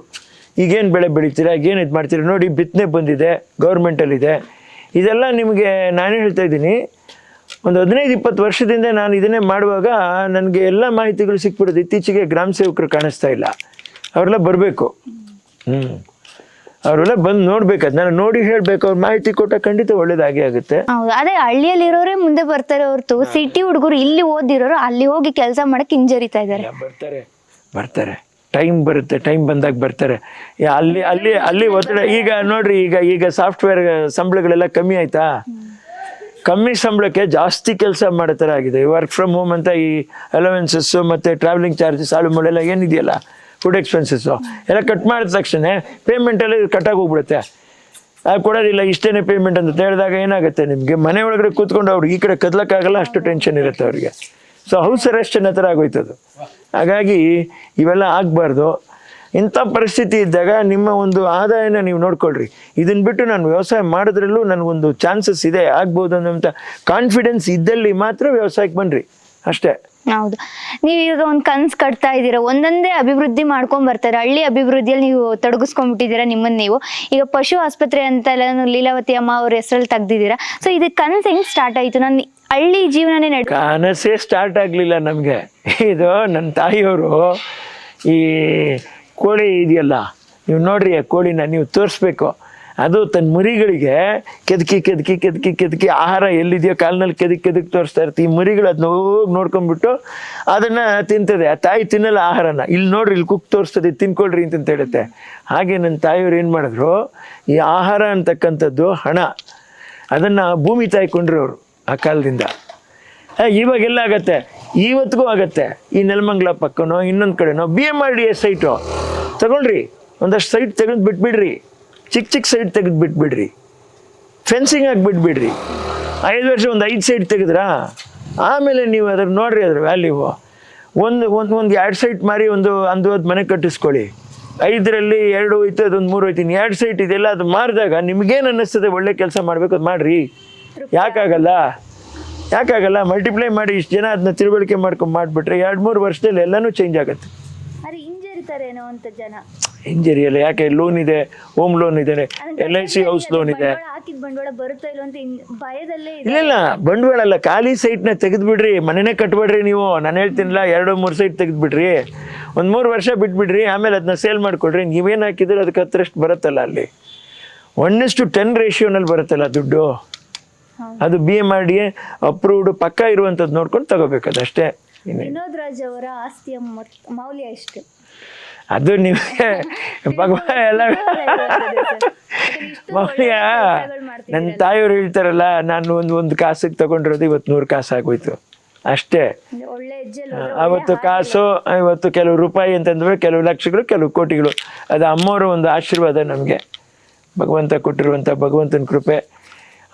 ಈಗೇನು ಬೆಳೆ ಬೆಳಿತೀರಾ? ಏನು ಇದು ಮಾಡ್ತೀರಾ? ನೋಡಿ, ಬಿತ್ತನೆ ಬಂದಿದೆ, ಗೌರ್ಮೆಂಟಲ್ಲಿದೆ. ಇದೆಲ್ಲ ನಿಮಗೆ ನಾನು ಹೇಳ್ತಾ ಇದ್ದೀನಿ. ಒಂದು ಹದಿನೈದು, ಇಪ್ಪತ್ತು ವರ್ಷದಿಂದ ನಾನು ಇದನ್ನೇ ಮಾಡುವಾಗ ನನಗೆ ಎಲ್ಲ ಮಾಹಿತಿಗಳು ಸಿಕ್ಬಿಡೋದು ಇತ್ತೀಚೆಗೆ ಗ್ರಾಮ ಸೇವಕರು ಕಾಣಿಸ್ತಾ ಇಲ್ಲ. ಅವರೆಲ್ಲ ಬರಬೇಕು. ಹ್ಞೂ ಅವರೆಲ್ಲ ಬಂದು ನೋಡ್ಬೇಕು ನಾನು ನೋಡಿ ಹೇಳಬೇಕು ಅವ್ರ ಮಾಹಿತಿ ಕೊಟ್ಟ ಖಂಡಿತ ಒಳ್ಳೇದಾಗಿ ಆಗುತ್ತೆ. ಹೌದು ಅದೇ ಹಳ್ಳಿಯಲ್ಲಿ ಇರೋರೇ ಮುಂದೆ ಬರ್ತಾರೆ ಹೊರತು. ಸಿಟಿ ಹುಡುಗರು ಇಲ್ಲಿ ಓದಿರೋರು ಅಲ್ಲಿ ಹೋಗಿ ಕೆಲಸ ಮಾಡಕ್ ಹಿಂಜರಿತಾ ಇದ್ದಾರೆ. ಬರ್ತಾರೆ ಬರ್ತಾರೆ. ಟೈಮ್ ಬರುತ್ತೆ ಟೈಮ್ ಬಂದಾಗ ಬರ್ತಾರೆ. ಅಲ್ಲಿ ಅಲ್ಲಿ ಅಲ್ಲಿ ಒತ್ತಡ ಈಗ ನೋಡ್ರಿ ಈಗ ಈಗ ಸಾಫ್ಟ್ವೇರ್ ಸಂಬಳಗಳೆಲ್ಲ ಕಮ್ಮಿ ಆಯ್ತಾ? ಕಮ್ಮಿ ಸಂಬಳಕ್ಕೆ ಜಾಸ್ತಿ ಕೆಲಸ ಮಾಡೋ ಥರ ಆಗಿದೆ. ವರ್ಕ್ ಫ್ರಮ್ ಹೋಮ್ ಅಂತ ಈ ಅಲವೆನ್ಸಸ್ಸು ಮತ್ತು ಟ್ರಾವೆಲಿಂಗ್ ಚಾರ್ಜಸ್ ಆಳು ಮೂಳೆಲ್ಲ ಏನಿದೆಯಲ್ಲ? ಫುಡ್ ಎಕ್ಸ್ಪೆನ್ಸಸ್ಸು ಎಲ್ಲ ಕಟ್ ಮಾಡಿದ ತಕ್ಷಣ ಪೇಮೆಂಟಲ್ಲಿ ಕಟ್ಟಾಗಿ ಹೋಗ್ಬಿಡುತ್ತೆ. ಅದು ಕೊಡೋದಿಲ್ಲ ಇಷ್ಟೇ ಪೇಮೆಂಟ್ ಅಂತ ಹೇಳಿದಾಗ ಏನಾಗುತ್ತೆ ನಿಮಗೆ? ಮನೆ ಒಳಗಡೆ ಕೂತ್ಕೊಂಡು ಅವ್ರಿಗೆ ಈ ಕಡೆ ಕದ್ಲಕ್ಕಾಗಲ್ಲ, ಅಷ್ಟು ಟೆನ್ಷನ್ ಇರುತ್ತೆ ಅವರಿಗೆ. ಸೊ ಹೌಸ್ ಅರೆಸ್ಟ್ ಅನ್ನೋ ಥರ ಆಗೋಯ್ತದು. ಹಾಗಾಗಿ ಇವೆಲ್ಲ ಆಗಬಾರ್ದು. ಇಂಥ ಪರಿಸ್ಥಿತಿ ಇದ್ದಾಗ ನಿಮ್ಮ ಒಂದು ಆದಾಯನ ನೀವು ನೋಡ್ಕೊಳ್ರಿ. ಇದನ್ನು ಬಿಟ್ಟು ನಾನು ವ್ಯವಸಾಯ ಮಾಡಿದ್ರಲ್ಲೂ ನನಗೊಂದು ಚಾನ್ಸಸ್ ಇದೆ, ಆಗ್ಬೋದು ಅನ್ನೋಂಥ ಕಾನ್ಫಿಡೆನ್ಸ್ ಇದ್ದಲ್ಲಿ ಮಾತ್ರ ವ್ಯವಸಾಯಕ್ಕೆ ಬನ್ನಿರಿ ಅಷ್ಟೇ. ಹೌದು. ನೀವು ಈಗ ಒಂದು ಕನ್ಸು ಕಟ್ತಾ ಇದ್ದೀರಾ? ಒಂದೊಂದೇ ಅಭಿವೃದ್ಧಿ ಮಾಡ್ಕೊಂಡ್ ಬರ್ತಾರೆ. ಹಳ್ಳಿ ಅಭಿವೃದ್ಧಿಯಲ್ಲಿ ನೀವು ತೊಡಗಿಸ್ಕೊಂಡ್ಬಿಟ್ಟಿದ್ದೀರಾ ನಿಮ್ಮನ್ನ ನೀವು? ಈಗ ಪಶು ಆಸ್ಪತ್ರೆ ಅಂತ ಎಲ್ಲ ಲೀಲಾವತಿ ಅಮ್ಮ ಅವ್ರ ಹೆಸರಲ್ಲಿ ತೆಗ್ದಿದ್ದೀರಾ? ಸೊ ಇದು ಕನ್ಸು ಹೆಂಗ್ ಸ್ಟಾರ್ಟ್ ಆಯ್ತು? ನಾನು ಹಳ್ಳಿ ಜೀವನನೇ ನಡೆ, ಕನಸೇ ಸ್ಟಾರ್ಟ್ ಆಗಲಿಲ್ಲ ನಮಗೆ. ಇದು ನನ್ನ ತಾಯಿಯವರು ಈ ಕೋಳಿ ಇದೆಯಲ್ಲ? ನೀವು ನೋಡ್ರಿ ಆ ಕೋಳಿನ ನೀವು ತೋರಿಸ್ಬೇಕು. ಅದು ತನ್ನ ಮರಿಗಳಿಗೆ ಕೆದಕಿ ಕೆದಕಿ ಕೆದಕಿ ಕೆದಕಿ ಆಹಾರ ಎಲ್ಲಿದೆಯೋ ಕಾಲಿನಲ್ಲಿ ಕೆದಕಿ ಕೆದಕಿ ತೋರಿಸ್ತಾ ಇರ್ತೀವಿ ಈ ಮರಿಗಳು ಅದನ್ನ ಹೋಗಿ ನೋಡ್ಕೊಂಡ್ಬಿಟ್ಟು ಅದನ್ನು ತಿಂತದೆ. ಆ ತಾಯಿ ತಿನ್ನಲ್ಲ ಆಹಾರನ. ಇಲ್ಲಿ ನೋಡ್ರಿ, ಇಲ್ಲಿ ಕುಕ್ ತೋರಿಸ್ತದೆ, ತಿನ್ಕೊಳ್ರಿ ಅಂತ ಹೇಳುತ್ತೆ. ಹಾಗೆ ನನ್ನ ತಾಯಿಯವ್ರು ಏನು ಮಾಡಿದ್ರು, ಈ ಆಹಾರ ಅಂತಕ್ಕಂಥದ್ದು, ಹಣ, ಅದನ್ನು ಭೂಮಿ ತಾಯಿ ಕೊಂಡ್ರು ಅವರು ಆ ಕಾಲದಿಂದ. ಇವಾಗ ಇವಾಗೆಲ್ಲ ಆಗತ್ತೆ ಇವತ್ತಿಗೂ ಆಗತ್ತೆ. ಈ ನೆಲಮಂಗ್ಲ ಪಕ್ಕನೋ, ಇನ್ನೊಂದು ಕಡೆನೋ B M R D S site ತಗೊಳ್ರಿ. ಒಂದಷ್ಟು ಸೈಟ್ ತೆಗೆದು ಬಿಟ್ಬಿಡ್ರಿ. ಚಿಕ್ಕ ಚಿಕ್ಕ ಸೈಡ್ ತೆಗೆದು ಬಿಟ್ಬಿಡ್ರಿ. ಫೆನ್ಸಿಂಗ್ ಹಾಕಿ ಬಿಟ್ಬಿಡ್ರಿ. ಐದು ವರ್ಷ ಒಂದು ಐದು ಸೈಡ್ ತೆಗೆದ್ರಾ? ಆಮೇಲೆ ನೀವು ಅದ್ರ ನೋಡ್ರಿ ಅದ್ರ ವ್ಯಾಲ್ಯೂ ಒಂದು ಒಂದು ಒಂದು ಎರಡು ಸೈಟ್ ಮಾರಿ ಒಂದು ಅಂದವಾದ ಮನೆ ಕಟ್ಟಿಸ್ಕೊಳ್ಳಿ. ಐದರಲ್ಲಿ ಎರಡು ಹೋಯ್ತು ಅದೊಂದು ಮೂರು ಹೋಯ್ತೀನಿ ಎರಡು ಸೈಟ್ ಇದೆಲ್ಲ ಅದು ಮಾರಿದಾಗ ನಿಮಗೇನು ಅನ್ನಿಸ್ತದೆ ಒಳ್ಳೆ ಕೆಲಸ ಮಾಡಬೇಕು ಅದು ಮಾಡಿರಿ. ಯಾಕಾಗಲ್ಲ ಯಾಕಾಗಲ್ಲ ಮಲ್ಟಿಪ್ಲೈ ಮಾಡಿ ಇಷ್ಟು ಜನ ಅದನ್ನ ತಿಳುವಳಿಕೆ ಮಾಡ್ಕೊಂಡು ಮಾಡಿಬಿಟ್ರೆ ಎರಡು ಮೂರು ವರ್ಷದಲ್ಲಿ ಎಲ್ಲನೂ ಚೇಂಜ್ ಆಗುತ್ತೆ. ಅಲ್ಲ ಯಾಕೆ ಲೋನ್ ಇದೆ ಹೋಮ್ ಲೋನ್ ಇದೆ L I C house loan ಇದೆ. ಹಾಕಿದ ಬಂಡವಾಳ ಬರುತ್ತೋ ಇಲ್ಲ ಅಂತ ಹಿಂಗ್ ಭಯದಲ್ಲೇ ಇದೆ. ಇಲ್ಲ ಇಲ್ಲ ಬಂಡವಾಳ ಅಲ್ಲ ಖಾಲಿ ಸೈಟ್ನ ತೆಗೆದ್ಬಿಡ್ರಿ. ಮನೆನೇ ಕಟ್ಬೇಡ್ರಿ ನೀವು. ನಾನು ಹೇಳ್ತೀನಿಲ್ಲ ಎರಡು ಮೂರು ಸೈಟ್ ತೆಗೆದ್ಬಿಡ್ರಿ. ಒಂದು ಮೂರು ವರ್ಷ ಬಿಟ್ಬಿಡ್ರಿ ಆಮೇಲೆ ಅದನ್ನ ಸೇಲ್ ಮಾಡಿಕೊಡ್ರಿ ನೀವೇನು ಹಾಕಿದ್ರೆ ಅದಕ್ಕೆ ಹತ್ತರಷ್ಟು ಬರುತ್ತಲ್ಲ ಅಲ್ಲಿ. ಒನ್ ಟು ಟೆನ್ ರೇಷಿಯೋನಲ್ಲಿ ಬರುತ್ತಲ್ಲ ದುಡ್ಡು. ಹೌದು. ಅದು B M R D approved ಪಕ್ಕ ಇರುವಂಥದ್ದು ನೋಡ್ಕೊಂಡು ತಗೋಬೇಕದಷ್ಟೇ ಇನ್ನೇನು. ವಿನೋದ್ ರಾಜ್ ಅವರ ಆಸ್ತಿಯ ಮೌಲ್ಯ ಎಷ್ಟು? ಅದು ನಿಮಗೆ ಭಗವಾನ್ ಎಲ್ಲ ಮೌಲ್ಯ. ನನ್ನ ತಾಯಿಯವರು ಹೇಳ್ತಾರಲ್ಲ ನಾನು ಒಂದು ಒಂದು ಕಾಸಿಗೆ ತಗೊಂಡಿರೋದು ಇವತ್ತು ನೂರು ಕಾಸು ಆಗೋಯ್ತು ಅಷ್ಟೇ ಅವತ್ತು ಕಾಸು ಇವತ್ತು ಕೆಲವು ರೂಪಾಯಿ ಅಂತಂದ್ರೆ ಕೆಲವು ಲಕ್ಷಗಳು ಕೆಲವು ಕೋಟಿಗಳು. ಅದು ಅಮ್ಮವರ ಒಂದು ಆಶೀರ್ವಾದ ನಮಗೆ. ಭಗವಂತ ಕೊಟ್ಟಿರುವಂಥ ಭಗವಂತನ ಕೃಪೆ.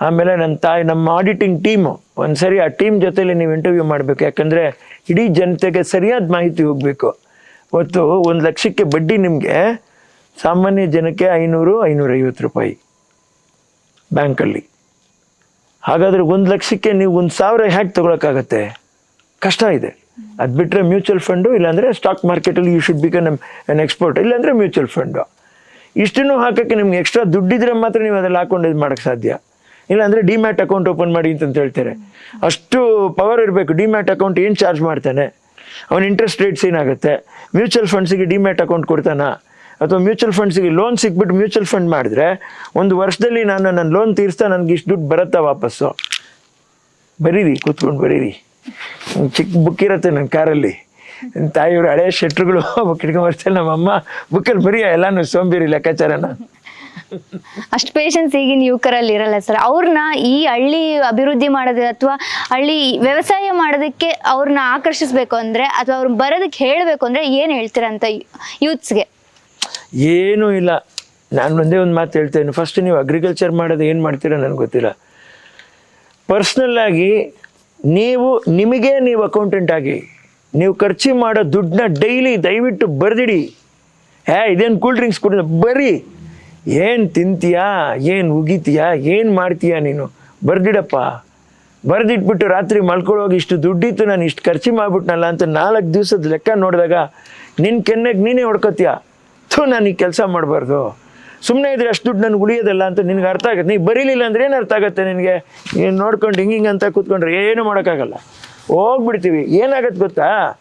ಆಮೇಲೆ ನನ್ನ ತಾಯಿ ನಮ್ಮ ಆಡಿಟಿಂಗ್ ಟೀಮು ಒಂದು ಸರಿ ಆ ಟೀಮ್ ಜೊತೆಲಿ ನೀವು ಇಂಟರ್ವ್ಯೂ ಮಾಡಬೇಕು. ಯಾಕಂದರೆ ಇಡೀ ಜನತೆಗೆ ಸರಿಯಾದ ಮಾಹಿತಿ ಹೋಗಬೇಕು. ಇವತ್ತು ಒಂದು ಲಕ್ಷಕ್ಕೆ ಬಡ್ಡಿ ನಿಮಗೆ ಸಾಮಾನ್ಯ ಜನಕ್ಕೆ ಐನೂರು, ಐನೂರೈವತ್ತು ರೂಪಾಯಿ ಬ್ಯಾಂಕಲ್ಲಿ. ಹಾಗಾದರೆ ಒಂದು ಲಕ್ಷಕ್ಕೆ ನೀವು ಒಂದು ಸಾವಿರ ಹ್ಯಾಕ್ ತೊಗೊಳಕ್ಕಾಗತ್ತೆ. ಕಷ್ಟ ಇದೆ. ಅದು ಬಿಟ್ಟರೆ ಮ್ಯೂಚುವಲ್ ಫಂಡು, ಇಲ್ಲಾಂದರೆ ಸ್ಟಾಕ್ ಮಾರ್ಕೆಟಲ್ಲಿ you should become an expert, ಇಲ್ಲಾಂದರೆ ಮ್ಯೂಚುವಲ್ ಫಂಡು. ಇಷ್ಟನ್ನು ಹಾಕೋಕ್ಕೆ ನಿಮ್ಗೆ ಎಕ್ಸ್ಟ್ರಾ ದುಡ್ಡಿದ್ರೆ ಮಾತ್ರ ನೀವು ಅದ್ರಲ್ಲಿ ಹಾಕೊಂಡು ಇದು ಮಾಡೋಕ್ಕೆ ಸಾಧ್ಯ. ಇಲ್ಲಾಂದರೆ ಡಿಮ್ಯಾಟ್ ಅಕೌಂಟ್ ಓಪನ್ ಮಾಡಿ ಅಂತ ಹೇಳ್ತಾರೆ. ಅಷ್ಟು ಪವರ್ ಇರಬೇಕು. ಡಿಮ್ಯಾಟ್ ಅಕೌಂಟ್ ಏನು ಚಾರ್ಜ್ ಮಾಡ್ತಾನೆ? ಅವನ ಇಂಟ್ರೆಸ್ಟ್ ರೇಟ್ಸ್ ಏನಾಗುತ್ತೆ? ಮ್ಯೂಚುವಲ್ ಫಂಡ್ಸಿಗೆ ಡಿಮ್ಯಾಟ್ ಅಕೌಂಟ್ ಕೊಡ್ತಾನಾ? ಅಥವಾ ಮ್ಯೂಚುವಲ್ ಫಂಡ್ಸಿಗೆ ಲೋನ್ ಸಿಕ್ಬಿಟ್ಟು ಮ್ಯೂಚುವಲ್ ಫಂಡ್ ಮಾಡಿದ್ರೆ ಒಂದು ವರ್ಷದಲ್ಲಿ ನಾನು ನನ್ನ ಲೋನ್ ತೀರಿಸ್ತಾ ನನಗೆ ಇಷ್ಟು ದುಡ್ಡು ಬರುತ್ತಾ ವಾಪಸ್ಸು? ಬರೀರಿ, ಕೂತ್ಕೊಂಡು ಬರೀರಿ. ಚಿಕ್ಕ ಬುಕ್ ಇರುತ್ತೆ ನನ್ನ ಕಾರಲ್ಲಿ. ತಾಯಿಯವರು ಹಳೆ ಶೆಟ್ರುಗಳು ಬುಕ್ ಇಟ್ಕೊಂಡ್ಬರ್ತಾರೆ ನಮ್ಮಮ್ಮ ಬುಕ್ಕಲ್ಲಿ ಬರೀ ಎಲ್ಲಾನು ಸೋಂಬೇರಿ ಲೆಕ್ಕಾಚಾರನ. ಅಷ್ಟು ಪೇಷನ್ಸ್ ಈಗಿನ ಯುವಕರಲ್ಲಿ ಇರಲ್ಲ ಸರ್ ಅವ್ರನ್ನ ಈ ಹಳ್ಳಿ ಅಭಿವೃದ್ಧಿ ಮಾಡೋದು ಅಥವಾ ಹಳ್ಳಿ ವ್ಯವಸಾಯ ಮಾಡೋದಕ್ಕೆ ಅವ್ರನ್ನ ಆಕರ್ಷಿಸ್ಬೇಕು ಅಂದ್ರೆ ಅಥವಾ ಅವ್ರನ್ನ ಬರೋದಕ್ಕೆ ಹೇಳಬೇಕು ಅಂದ್ರೆ ಏನು ಹೇಳ್ತೀರಾ ಅಂತ ಯೂತ್ಸ್ಗೆ ಏನೂ ಇಲ್ಲ. ನಾನು ಒಂದೇ ಒಂದು ಮಾತು ಹೇಳ್ತೇನೆ. ಫಸ್ಟ್ ನೀವು ಅಗ್ರಿಕಲ್ಚರ್ ಮಾಡೋದು ಏನು ಮಾಡ್ತೀರಾ ನನಗೆ ಗೊತ್ತಿಲ್ಲ. ಪರ್ಸ್ನಲ್ ಆಗಿ ನೀವು, ನಿಮಗೆ ನೀವು ಅಕೌಂಟೆಂಟ್ ಆಗಿ, ನೀವು ಖರ್ಚು ಮಾಡೋ ದುಡ್ಡನ್ನ ಡೈಲಿ ದಯವಿಟ್ಟು ಬರೆದಿಡಿ. ಹೇ, ಇದೇನು ಕೂಲ್ ಡ್ರಿಂಕ್ಸ್ ಕುಡಿದ? ಬರೀ ಏನು ತಿಂತೀಯಾ? ಏನು ಉಗಿತೀಯಾ? ಏನು ಮಾಡ್ತೀಯಾ ನೀನು? ಬರ್ದಿಡಪ್ಪ. ಬರ್ದಿಟ್ಬಿಟ್ಟು ರಾತ್ರಿ ಮಲ್ಕೊಳ್ಳೋಗಿ ಇಷ್ಟು ದುಡ್ಡಿತ್ತು ನಾನು ಇಷ್ಟು ಖರ್ಚು ಮಾಡ್ಬಿಟ್ನಲ್ಲ ಅಂತ ನಾಲ್ಕು ದಿವಸದ ಲೆಕ್ಕ ನೋಡಿದಾಗ ನಿನ್ನ ಕೆನ್ನೆಗೆ ನೀನೇ ಹೊಡ್ಕೋತೀಯ? ಥೂ, ನಾನು ಈ ಕೆಲಸ ಮಾಡಬಾರ್ದು. ಸುಮ್ಮನೆ ಇದ್ರೆ ಅಷ್ಟು ದುಡ್ಡು ನನಗೆ ಉಳಿಯೋದಲ್ಲ ಅಂತ ನಿನಗೆ ಅರ್ಥ ಆಗುತ್ತೆ. ನೀ ಬರೀಲಿಲ್ಲ ಅಂದ್ರೆ ಏನು ಅರ್ಥ ಆಗುತ್ತೆ ನಿನಗೆ? ನೀನು ನೋಡ್ಕೊಂಡು ಹಿಂಗೆ ಹಿಂಗೆ ಅಂತ ಕೂತ್ಕೊಂಡ್ರೆ ಏನು ಮಾಡೋಕ್ಕಾಗಲ್ಲ. ಹೋಗ್ಬಿಡ್ತೀವಿ. ಏನಾಗತ್ತೆ ಗೊತ್ತಾ?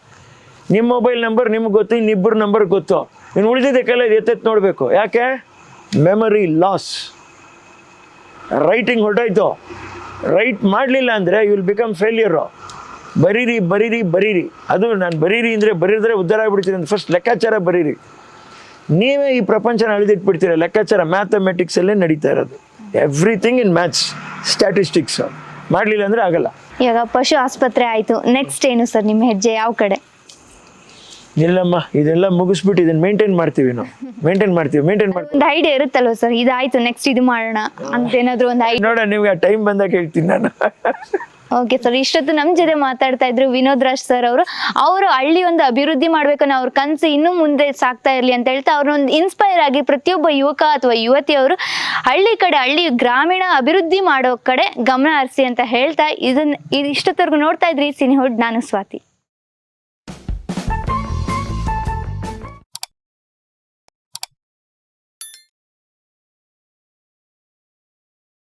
ನಿಮ್ಮ ಮೊಬೈಲ್ ನಂಬರ್ ನಿಮ್ಗೆ ಗೊತ್ತು ಇನ್ನಿಬ್ಬರು ನಂಬರ್ ಗೊತ್ತು. ಇನ್ನು ಉಳಿದಿದ್ದಕ್ಕೆಲ್ಲ ಎತ್ತೆತ್ತು ನೋಡಬೇಕು. ಯಾಕೆ? ಮೆಮರಿ ಲಾಸ್ ರೈಟಿಂಗ್ ಹೊರಟಾಯ್ತು. ರೈಟ್ ಮಾಡಲಿಲ್ಲ ಅಂದರೆ ಯು ವಿಲ್ ಬಿಕಮ್ ಫೇಲ್ಯೂರು ಬರೀರಿ ಬರೀರಿ ಬರೀರಿ. ಅದು ನಾನು ಬರೀರಿ ಅಂದರೆ ಬರೀದ್ರೆ ಉದ್ಧಾರ ಆಗಿಬಿಡ್ತೀನಿ ಅಂತ ಫಸ್ಟ್ ಲೆಕ್ಕಾಚಾರ ಬರೀರಿ. ನೀವೇ ಈ ಪ್ರಪಂಚನ ಅಳಿದಿಟ್ಬಿಡ್ತೀರ? ಲೆಕ್ಕಾಚಾರ ಮ್ಯಾಥಮೆಟಿಕ್ಸಲ್ಲೇ ನಡೀತಾ ಇರೋದು. ಎವ್ರಿಥಿಂಗ್ ಇನ್ ಮ್ಯಾಥ್ಸ್ ಸ್ಟ್ಯಾಟಿಸ್ಟಿಕ್ಸ್ ಮಾಡಲಿಲ್ಲ ಅಂದರೆ ಆಗಲ್ಲ. ಇವಾಗ ಪಶು ಆಸ್ಪತ್ರೆ ಆಯಿತು. ನೆಕ್ಸ್ಟ್ ಏನು ಸರ್ ನಿಮ್ಮ ಹೆಜ್ಜೆ? ಯಾವ ಕಡೆ? ಇಲ್ಲಮ್ಮ ಇದೆಲ್ಲ ಮುಗಿಸ್ಬಿಟ್ಟು ಇದನ್ನ ಮೇಂಟೈನ್ ಮಾಡ್ತೀವಿ ನಾವು. ಮೇಂಟೈನ್ ಮಾಡ್ತೀವಿ ಮೇಂಟೈನ್ ಮಾಡ್ತೀವಿ. ಒಂದು ಐಡಿಯಾ ಇರುತ್ತಲ್ವ ಸರ್ ಇದಾಯ್ತು ನೆಕ್ಸ್ಟ್ ಇದು ಮಾಡೋಣ ಅಂತ ಏನಾದ್ರು ಒಂದು ಐಡಿಯಾ ನೋಡ ನಿಮ್ಗೆ ಆ ಟೈಮ್ ಬಂದಾಗ ಹೇಳ್ತೀನಿ ನಾನು. ಓಕೆ ಸರ್ ಇಷ್ಟೊತ್ತು ನಮ್ಮ ಜೊತೆ ಮಾತಾಡ್ತಾ ಇದ್ರು ವಿನೋದ್ ರಾಜ್ ಸರ್ ಅವರು. ಅವರು ಹಳ್ಳಿ ಒಂದು ಅಭಿವೃದ್ಧಿ ಮಾಡ್ಬೇಕನ್ನೋ ಅವ್ರ ಕನಸು ಇನ್ನೂ ಮುಂದೆ ಸಾಕ್ತಾ ಇರಲಿ ಅಂತ ಹೇಳ್ತಾ ಅವ್ರನ್ನೊಂದು ಇನ್ಸ್ಪೈರ್ ಆಗಿ ಪ್ರತಿಯೊಬ್ಬ ಯುವಕ ಅಥವಾ ಯುವತಿಯವರು ಹಳ್ಳಿ ಕಡೆ ಹಳ್ಳಿ ಗ್ರಾಮೀಣ ಅಭಿವೃದ್ಧಿ ಮಾಡೋ ಕಡೆ ಗಮನ ಹರಿಸಿ ಅಂತ ಹೇಳ್ತಾ ಇದನ್ನ ಇದು ಇಷ್ಟೊತ್ತವರೆಗೂ ನೋಡ್ತಾ ಇದ್ರಿ ಸಿನಿಹುಡ್ ನಾನು ಸ್ವಾತಿ.